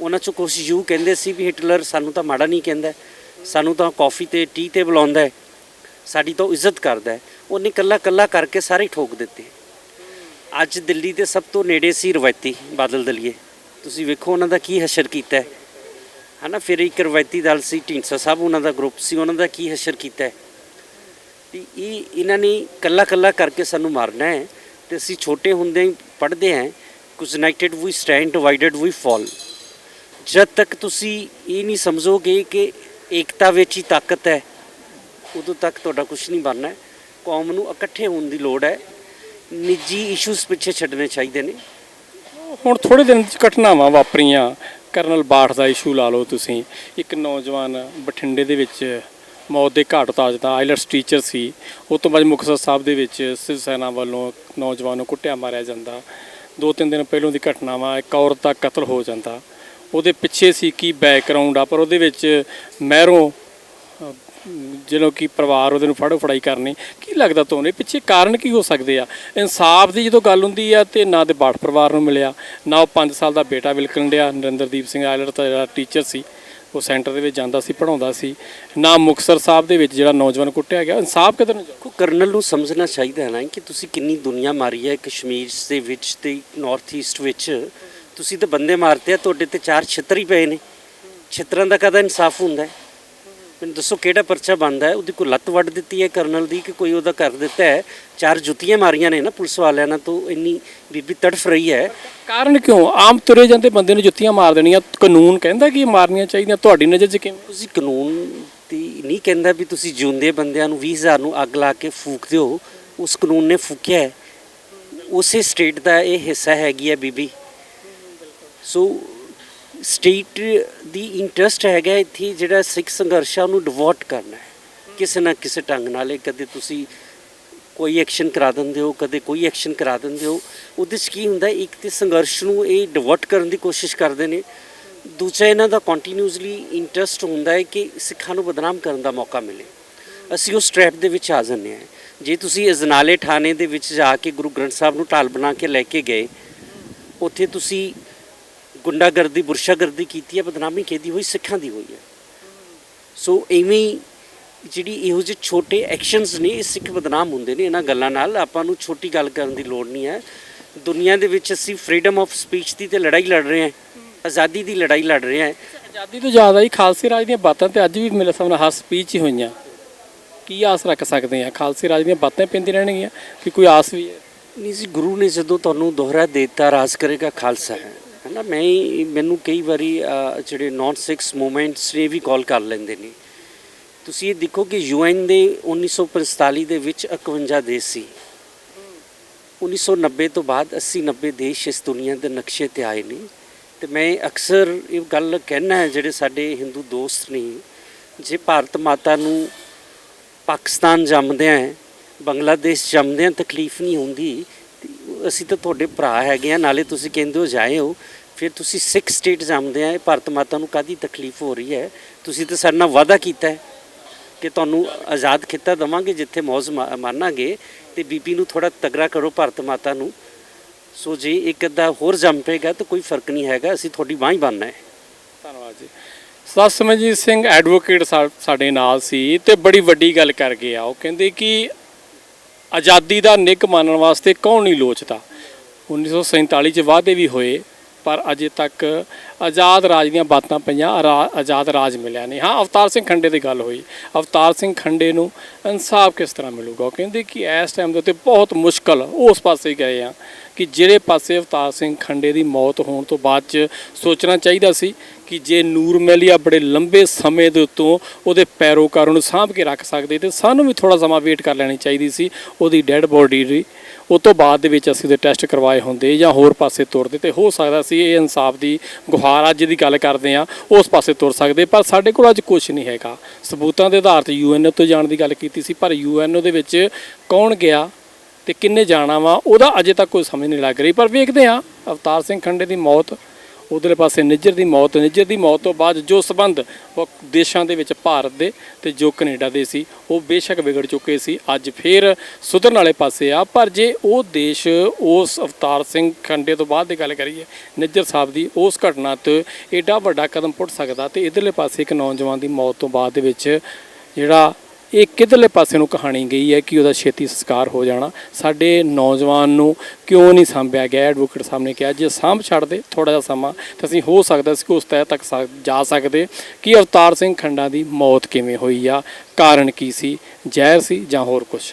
S2: ਉਹਨਾਂ ਚੋਂ ਕੁਝ ਯੂ ਕਹਿੰਦੇ ਸੀ ਵੀ ਹਿਟਲਰ ਸਾਨੂੰ ਤਾਂ ਮਾੜਾ ਨਹੀਂ ਕਹਿੰਦਾ, ਸਾਨੂੰ ਤਾਂ ਕਾਫੀ ਤੇ ਟੀ ਤੇ ਬੁਲਾਉਂਦਾ ਸਾਡੀ ਤਾਂ ਉਹ ਇੱਜ਼ਤ ਕਰਦਾ ਉਹਨੇ ਕੱਲਾ ਕੱਲਾ ਕਰਕੇ ਸਾਰੇ ਠੋਕ ਦਿੱਤੇ। ਅੱਜ ਦਿੱਲੀ ਦੇ ਸਭ ਤੋਂ ਨੇੜੇ ਸੀ ਰਵਾਇਤੀ ਬਾਦਲ ਦਲੀਏ। ਤੁਸੀਂ ਵੇਖੋ ਉਹਨਾਂ ਦਾ ਕੀ ਹਸ਼ਰ ਕੀਤਾ ਹੈ। ਹਨਾ, ਫਿਰ ਇੱਕ ਰਵਾਇਤੀ ਦਲ ਸੀ, ਢੀਂਡਸਾ ਸਾਹਿਬ ਉਹਨਾਂ ਦਾ ਗਰੁੱਪ ਸੀ, ਉਹਨਾਂ ਦਾ ਕੀ ਹਸ਼ਰ ਕੀਤਾ ਹੈ। ਇਹ ਇਹਨਾਂ ਨੇ ਕੱਲਾ ਕੱਲਾ ਕਰਕੇ ਸਾਨੂੰ ਮਾਰਨਾ ਹੈ। ਤੇ ਅਸੀਂ ਛੋਟੇ ਹੁੰਦੇ ਹੀ ਪੜ੍ਹਦੇ ਹਾਂ ਕੁਝ united we stand divided we fall ਜਦ ਤੱਕ ਤੁਸੀਂ ਇਹ ਨਹੀਂ ਸਮਝੋਗੇ ਕਿ ਏਕਤਾ ਵਿੱਚ ਹੀ ਤਾਕਤ ਹੈ, ਉਦੋਂ ਤੱਕ ਤੁਹਾਡਾ ਕੁਝ ਨਹੀਂ ਬਣਨਾ ਹੈ। ਕੌਮ ਨੂੰ ਇਕੱਠੇ ਹੋਣ ਦੀ ਲੋੜ ਹੈ। ਨਿੱਜੀ ਇਸ਼ੂਜ਼ ਪਿੱਛੇ ਛੱਡਣੇ ਚਾਹੀਦੇ ਨੇ।
S1: ਹੁਣ ਥੋੜੇ ਦਿਨ ਚ ਘਟਨਾਵਾਂ ਵਾਪਰੀਆਂ। ਕਰਨਲ ਬਾਠ ਦਾ ਇਸ਼ੂ ਲਾ ਲਓ ਤੁਸੀਂ। ਇੱਕ ਨੌਜਵਾਨ ਬਠਿੰਡੇ ਦੇ ਵਿੱਚ ਮੌਤ ਦੇ ਘਾਟ ਉਤਾਰ ਦਾ ਆਈਲਟਸ ਟੀਚਰ ਸੀ। ਉਹ ਤੋਂ ਬਾਅਦ ਮੁਕਤਸਰ ਸਾਹਿਬ ਦੇ ਵਿੱਚ ਸਿਵ ਸੈਨਾ ਵੱਲੋਂ ਨੌਜਵਾਨ ਨੂੰ ਕੁੱਟਿਆ ਮਾਰਿਆ ਜਾਂਦਾ। ਦੋ ਤਿੰਨ ਦਿਨ ਪਹਿਲੋਂ ਦੀ ਘਟਨਾਵਾਂ ਇੱਕ ਔਰਤ ਦਾ ਕਤਲ ਹੋ ਜਾਂਦਾ। ਉਹਦੇ ਪਿੱਛੇ ਸੀ ਕੀ ਬੈਕਗ੍ਰਾਉਂਡ ਆ ਪਰ ਉਹਦੇ ਵਿੱਚ ਮਹਿਰੋਂ ਅਹ, ਕਿ ਪਰਿਵਾਰ ਉਹਦੇ ਨੂੰ ਫੜੋ ਫੜਾਈ ਕਰਨੀ ਕੀ ਲੱਗਦਾ ਤੁਹਾਨੂੰ? ਇਹ ਪਿੱਛੇ ਕਾਰਨ ਕੀ ਹੋ ਸਕਦੇ ਆ? ਇਨਸਾਫ ਦੀ ਜਦੋਂ ਗੱਲ ਹੁੰਦੀ ਆ ਤੇ ਨਾ ਤੇ ਬਾਠ ਪਰਿਵਾਰ ਨੂੰ ਮਿਲਿਆ ਨਾ ਉਹ 5 ਸਾਲ ਦਾ ਬੇਟਾ ਵਿਲਕਣ ਡਿਆ। ਨਰਿੰਦਰਦੀਪ ਸਿੰਘ ਆਇਲਰ ਦਾ ਜਿਹੜਾ ਟੀਚਰ ਸੀ ਉਹ ਸੈਂਟਰ ਦੇ ਵਿੱਚ ਜਾਂਦਾ ਸੀ ਪੜਾਉਂਦਾ ਸੀ। ਨਾ ਮੁਕਤਸਰ ਸਾਹਿਬ ਦੇ ਵਿੱਚ ਜਿਹੜਾ ਨੌਜਵਾਨ ਕੁੱਟਿਆ ਗਿਆ। ਇਨਸਾਫ ਕਿਧਰ ਨੂੰ ਜਾਊ?
S2: ਕਰਨਲ ਨੂੰ ਸਮਝਣਾ ਚਾਹੀਦਾ ਹੈ ਨਾ ਕਿ ਤੁਸੀਂ ਕਿੰਨੀ ਦੁਨੀਆ ਮਾਰੀ ਹੈ, ਕਸ਼ਮੀਰ ਦੇ ਵਿੱਚ ਤੇ ਨਾਰਥ ਈਸਟ ਵਿੱਚ। ਤੁਸੀਂ ਤਾਂ ਬੰਦੇ ਮਾਰਤੇ ਆ, ਤੁਹਾਡੇ ਤੇ ਚਾਰ ਛਿੱਤਰ ਹੀ ਪਏ ਨੇ। ਛਿੱਤਰਾਂ ਦਾ ਕਦਾ ਇਨਸਾਫ ਹੁੰਦਾ ਹੈ? ਮੈਨੂੰ ਦੱਸੋ ਕਿਹੜਾ ਪਰਚਾ ਬੰਦਾ ਹੈ? ਉਹਦੀ ਕੋਈ ਲੱਤ ਵੱਢ ਦਿੱਤੀ ਹੈ ਕਰਨਲ ਦੀ ਕਿ ਕੋਈ ਉਹਦਾ ਕਰ ਦਿੱਤਾ ਹੈ? ਚਾਰ ਜੁੱਤੀਆਂ ਮਾਰੀਆਂ ਨੇ ਨਾ ਪੁਲਿਸ ਵਾਲਿਆਂ ਨਾਲ ਤੋਂ ਇੰਨੀ ਬੀਬੀ ਤੜਫ ਰਹੀ ਹੈ।
S1: ਕਾਰਨ ਕਿਉਂ? ਆਮ ਤੁਰੇ ਜਾਂਦੇ ਬੰਦੇ ਨੂੰ ਜੁੱਤੀਆਂ ਮਾਰ ਦੇਣੀਆਂ ਕਾਨੂੰਨ ਕਹਿੰਦਾ ਕਿ ਮਾਰਨੀਆਂ ਚਾਹੀਦੀਆਂ ਤੁਹਾਡੀ ਨਜ਼ਰ 'ਚ ਕਿਵੇਂ?
S2: ਤੁਸੀਂ ਕਾਨੂੰਨ ਤੇ ਨਹੀਂ ਕਹਿੰਦਾ ਵੀ ਤੁਸੀਂ ਜਿਉਂਦੇ ਬੰਦਿਆਂ ਨੂੰ 20000 ਨੂੰ ਅੱਗ ਲਾ ਕੇ ਫੂਕ ਦਿਓ ਉਸ ਕਾਨੂੰਨ ਨੇ ਫੂਕਿਆ ਹੈ। ਉਸੇ ਸਟੇਟ ਦਾ ਇਹ ਹਿੱਸਾ ਹੈਗੀ ਹੈ ਬੀਬੀ। ਸੋ ਸਟੇਟ ਦੀ ਇੰਟਰਸਟ ਹੈਗਾ ਇੱਥੇ ਜਿਹੜਾ ਸਿੱਖ ਸੰਘਰਸ਼ਾਂ ਨੂੰ ਡਿਵੋਰਟ ਕਰਨਾ ਹੈ। ਕਿਸੇ ਨਾ ਕਿਸੇ ਢੰਗ ਨਾਲ ਇਹ ਕਦੇ ਤੁਸੀਂ ਕੋਈ ਐਕਸ਼ਨ ਕਰਾ ਦਿੰਦੇ ਹੋ, ਕਦੇ ਕੋਈ ਐਕਸ਼ਨ ਕਰਾ ਦਿੰਦੇ ਹੋ, ਉਹਦੇ 'ਚ ਕੀ ਹੁੰਦਾ ਇੱਕ ਤੇ ਸੰਘਰਸ਼ ਨੂੰ ਇਹ ਡਿਵਰਟ ਕਰਨ ਦੀ ਕੋਸ਼ਿਸ਼ ਕਰਦੇ ਨੇ। ਦੂਜਾ ਇਹਨਾਂ ਦਾ ਕੰਟੀਨਿਊਸਲੀ ਇੰਟਰਸਟ ਹੁੰਦਾ ਹੈ ਕਿ ਸਿੱਖਾਂ ਨੂੰ ਬਦਨਾਮ ਕਰਨ ਦਾ ਮੌਕਾ ਮਿਲੇ। ਅਸੀਂ ਉਸ ਟ੍ਰੈਪ ਦੇ ਵਿੱਚ ਆ ਜਾਂਦੇ ਹਾਂ। ਜੇ ਤੁਸੀਂ ਅਜਨਾਲੇ ਥਾਣੇ ਦੇ ਵਿੱਚ ਜਾ ਕੇ ਗੁਰੂ ਗ੍ਰੰਥ ਸਾਹਿਬ ਨੂੰ ਢਾਲ ਬਣਾ ਕੇ ਲੈ ਕੇ ਗਏ, ਉੱਥੇ ਤੁਸੀਂ ਗੁੰਡਾਗਰਦੀ ਬੁਰਸ਼ਾਗਰਦੀ ਕੀਤੀ ਹੈ ਬਦਨਾਮੀ ਕੀਤੀ ਹੋਈ ਸਿੱਖਾਂ ਦੀ ਹੋਈ ਹੈ। ਸੋ ਐਵੇਂ ਜਿਹੜੀ ਇਹੋ ਜਿਹੇ ਛੋਟੇ ਐਕਸ਼ਨਸ ਨੇ ਇਹ ਸਿੱਖ ਬਦਨਾਮ ਹੁੰਦੇ ਨੇ ਇਹਨਾਂ ਗੱਲਾਂ ਨਾਲ। ਆਪਾਂ ਨੂੰ ਛੋਟੀ ਗੱਲ ਕਰਨ ਦੀ ਲੋੜ ਨਹੀਂ ਹੈ। ਦੁਨੀਆ ਦੇ ਵਿੱਚ ਅਸੀਂ ਫਰੀडम ਆਫ ਸਪੀਚ ਦੀ ਤੇ ਲੜਾਈ ਲੜ ਰਹੇ ਹਾਂ। ਆਜ਼ਾਦੀ ਦੀ ਲੜਾਈ ਲੜ ਰਹੇ ਹਾਂ।
S1: ਆਜ਼ਾਦੀ ਤੋਂ ਜ਼ਿਆਦਾ ਹੀ ਖਾਲਸੇ ਰਾਜ ਦੀਆਂ ਬਾਤਾਂ ਤੇ ਅੱਜ ਵੀ ਮੇਰੇ ਸਾਹਮਣੇ ਹਰ ਸਪੀਚ ਹੀ ਹੋਈਆਂ। ਕੀ ਆਸ ਰੱਖ ਸਕਦੇ ਆ ਖਾਲਸੇ ਰਾਜ ਦੀਆਂ ਬਾਤਾਂ ਹੀ ਪੈਂਦੀਆਂ ਰਹਿਣਗੀਆਂ ਕਿ ਕੋਈ ਆਸ ਵੀ ਹੈ?
S2: ਨਹੀਂ ਜੀ ਗੁਰੂ ਨੇ ਜਦੋਂ ਤੁਹਾਨੂੰ ਦੋਹਰਾ ਦੇਤਾ ਰਾਜ ਕਰੇਗਾ ਖਾਲਸਾ ਹੈ। ਹਨਾ ਮੈਂ ਹੀ- ਮੈਨੂੰ ਕਈ ਵਾਰੀ ਜਿਹੜੇ ਨਾਨ ਸਿਕਸ ਮੂਵਮੈਂਟਸ ਨੇ ਵੀ ਕਾਲ ਕਰ ਲੈਂਦੇ ਨੇ। ਤੁਸੀਂ ਇਹ ਦੇਖੋ ਕਿ ਯੂਐਨ ਦੇ 1945 ਦੇ ਵਿੱਚ 51 ਦੇਸ਼ ਸੀ। 1990 ਤੋਂ ਬਾਅਦ 80 90 ਦੇਸ਼ ਇਸ ਦੁਨੀਆ ਦੇ ਨਕਸ਼ੇ ਤੇ ਆਏ ਨੇ। ਤੇ ਮੈਂ ਅਕਸਰ ਇਹ ਗੱਲ ਕਹਿਣਾ ਹੈ, ਜਿਹੜੇ ਸਾਡੇ ਹਿੰਦੂ ਦੋਸਤ ਨੇ, ਜੇ ਭਾਰਤ ਮਾਤਾ ਨੂੰ ਪਾਕਿਸਤਾਨ ਜੰਮਦੇ ਆ ਬੰਗਲਾਦੇਸ਼ ਜੰਮਦੇ ਆ ਤਕਲੀਫ ਨਹੀਂ ਹੁੰਦੀ ਅਸੀਂ ਤਾਂ ਤੁਹਾਡੇ ਭਰਾ ਹੈਗੇ ਆ, ਨਾਲੇ ਤੁਸੀਂ ਕਹਿੰਦੇ ਹੋ ਜਾਏ ਹੋ, ਫਿਰ ਤੁਸੀਂ ਸਿੱਖ ਸਟੇਟ ਜੰਮਦੇ ਆ, ਇਹ ਭਾਰਤ ਮਾਤਾ ਨੂੰ ਕਾਦੀ ਤਕਲੀਫ ਹੋ ਰਹੀ ਹੈ? ਤੁਸੀਂ ਤਾਂ ਸਾਡੇ ਨਾਲ ਵਾਅਦਾ ਕੀਤਾ ਹੈ ਕਿ ਤੁਹਾਨੂੰ ਆਜ਼ਾਦ ਖਿੱਤਾ ਦਵਾਂਗੇ ਜਿੱਥੇ ਮੌਜ ਮਾ- ਮਾਨਾਂਗੇ ਤੇ ਬੀਬੀ ਨੂੰ ਥੋੜਾ ਤਗੜਾ ਕਰੋ ਭਾਰਤ ਮਾਤਾ ਨੂੰ। ਸੋ ਜੇ ਇੱਕ ਅੱਧਾ ਹੋਰ ਜੰਮ ਪਏਗਾ ਤਾਂ ਕੋਈ ਫ਼ਰਕ ਨਹੀਂ ਹੈਗਾ, ਅਸੀਂ ਤੁਹਾਡੀ ਬਾਂਹ ਹੀ ਬਣਨਾ ਹੈ।
S1: ਧੰਨਵਾਦ ਜੀ। ਸਤਸਮਜੀਤ ਸਿੰਘ ਐਡਵੋਕੇਟ ਸਾਡੇ ਨਾਲ ਸੀ ਤੇ ਬੜੀ ਵੱਡੀ ਗੱਲ ਕਰ ਆ। ਉਹ ਕਹਿੰਦੇ ਕਿ ਆਜ਼ਾਦੀ ਦਾ ਨਿੱਘ ਮਾਨਣ ਵਾਸਤੇ ਕੌਣ ਨਹੀਂ ਲੋਚਦਾ? 1947 ਚ ਵਾਅਦੇ ਵੀ ਹੋਏ, ਪਰ ਅਜੇ ਤੱਕ ਆਜ਼ਾਦ ਰਾਜ ਦੀਆਂ ਬਾਤਾਂ ਪਈਆਂ ਆਰਾ- ਆਜ਼ਾਦ ਰਾਜ ਮਿਲਿਆ ਨਹੀਂ। ਹਾਂ, ਅਵਤਾਰ ਸਿੰਘ ਖੰਡੇ ਦੀ ਗੱਲ ਹੋਈ। ਅਵਤਾਰ ਸਿੰਘ ਖੰਡੇ ਨੂੰ ਇਨਸਾਫ ਕਿਸ ਤਰ੍ਹਾਂ ਮਿਲੂਗਾ? ਉਹ ਕਹਿੰਦੇ ਕਿ ਇਸ ਟਾਈਮ ਦੇ ਉੱਤੇ ਬਹੁਤ ਮੁਸ਼ਕਲ ਉਸ ਪਾਸੇ ਗਏ ਆ ਕਿ ਜਿਹੜੇ ਪਾਸੇ ਅਵਤਾਰ ਸਿੰਘ ਖੰਡੇ ਦੀ ਮੌਤ ਹੋਣ ਤੋਂ ਬਾਅਦ ਚ ਸੋਚਣਾ ਚਾਹੀਦਾ ਸੀ ਕਿ ਜੇ ਨੂਰ ਮਹਿਲੀਆ ਬੜੇ ਲੰਬੇ ਸਮੇਂ ਦੇ ਉੱਤੋਂ ਉਹਦੇ ਪੈਰੋਕਾਰਾਂ ਨੂੰ ਸਾਂਭ ਕੇ ਰੱਖ ਸਕਦੇ ਤੇ ਸਾਨੂੰ ਵੀ ਥੋੜਾ ਸਮਾਂ ਵੇਟ ਕਰ ਲੈਣੀ ਚਾਹੀਦੀ ਸੀ, ਉਹਦੀ ਡੈੱਡ ਬੋਡੀ ਦੀ ਉਹ ਤੋਂ ਬਾਅਦ ਦੇ ਵਿੱਚ ਅਸੀਂ ਉਹਦੇ ਟੈਸਟ ਕਰਵਾਏ ਹੁੰਦੇ ਜਾਂ ਹੋਰ ਪਾਸੇ ਤੁਰਦੇ ਤੇ ਹੋ ਸਕਦਾ ਸੀ ਇਹ ਇਨਸਾਫ ਦੀ ਗੁਹਾਰ ਅੱਜ ਦੀ ਗੱਲ ਕਰਦੇ ਆ ਉਸ ਪਾਸੇ ਤੁਰ ਸਕਦੇ, ਪਰ ਸਾਡੇ ਕੋਲ ਅੱਜ ਕੁਝ ਨਹੀਂ ਹੈਗਾ। ਸਬੂਤਾਂ ਦੇ ਆਧਾਰ ਤੇ ਯੂਐਨਓ ਤੋਂ ਜਾਣ ਦੀ ਗੱਲ ਕੀਤੀ ਸੀ, ਪਰ ਯੂਐਨਓ ਦੇ ਵਿੱਚ ਕੌਣ ਗਿਆ ਤੇ ਕਿੰਨੇ ਜਾਣਾ ਵਾ, ਉਹਦਾ ਅਜੇ ਤੱਕ ਕੋਈ ਸਮਝ ਨਹੀਂ ਲੱਗ ਰਹੀ। ਪਰ ਵੇਖਦੇ ਆ ਅਵਤਾਰ ਸਿੰਘ ਖੰਡੇ ਦੀ ਮੌਤ ਉਧਰਲੇ ਪਾਸੇ ਨਿੱਜਰ ਦੀ ਮੌਤ, ਨਿੱਜਰ ਦੀ ਮੌਤ ਤੋਂ ਬਾਅਦ ਜੋ ਸਬੰਧ ਉਹ ਦੇਸ਼ਾਂ ਦੇ ਵਿੱਚ ਭਾਰਤ ਦੇ ਤੇ ਜੋ ਕੈਨੇਡਾ ਦੇ ਸੀ, ਉਹ ਬੇਸ਼ੱਕ ਵਿਗੜ ਚੁੱਕੇ ਸੀ। ਅੱਜ ਫੇਰ ਸੁਧਰਨ ਵਾਲੇ ਪਾਸੇ ਆ, ਪਰ ਜੇ ਉਹ ਦੇਸ਼, ਉਸ ਅਵਤਾਰ ਸਿੰਘ ਖੰਡੇ ਤੋਂ ਬਾਅਦ ਦੀ ਗੱਲ ਕਰੀਏ, ਨਿੱਜਰ ਸਾਹਿਬ ਦੀ ਉਸ ਘਟਨਾ ਤੇ ਏਡਾ ਵੱਡਾ ਕਦਮ ਪੁੱਟ ਸਕਦਾ ਤੇ ਇਧਰਲੇ ਪਾਸੇ ਇੱਕ ਨੌਜਵਾਨ ਦੀ ਮੌਤ ਤੋਂ ਬਾਅਦ ਦੇ ਵਿੱਚ ਜਿਹੜਾ ਇਹ ਕਿਧਰਲੇ ਪਾਸੇ ਨੂੰ ਕਹਾਣੀ ਗਈ ਹੈ ਕਿ ਉਹਦਾ ਛੇਤੀ ਸੰਸਕਾਰ ਹੋ ਜਾਣਾ। ਸਾਡੇ ਨੌਜਵਾਨ ਨੂੰ ਕਿਉਂ ਨਹੀਂ ਸਾਂਭਿਆ ਗਿਆ? ਐਡਵੋਕੇਟ ਸਾਹਿਬ ਨੇ ਕਿਹਾ, ਜੇ ਸਾਂਭ ਛੱਡ ਦੇ ਥੋੜਾ ਜਿਹਾ ਸਮਾਂ, ਤਾਂ ਅਸੀਂ ਹੋ ਸਕਦਾ ਸੀ ਕਿ ਉਸ ਤਹਿ ਤੱਕ ਸਾ- ਜਾ ਸਕਦੇ। ਕਿ ਅਵਤਾਰ ਸਿੰਘ ਖੰਡਾ ਦੀ ਮੌਤ ਕਿਵੇਂ ਹੋਈ ਆ? ਕਾਰਨ ਕੀ ਸੀ? ਜ਼ਹਿਰ ਸੀ ਜਾਂ ਹੋਰ ਕੁਝ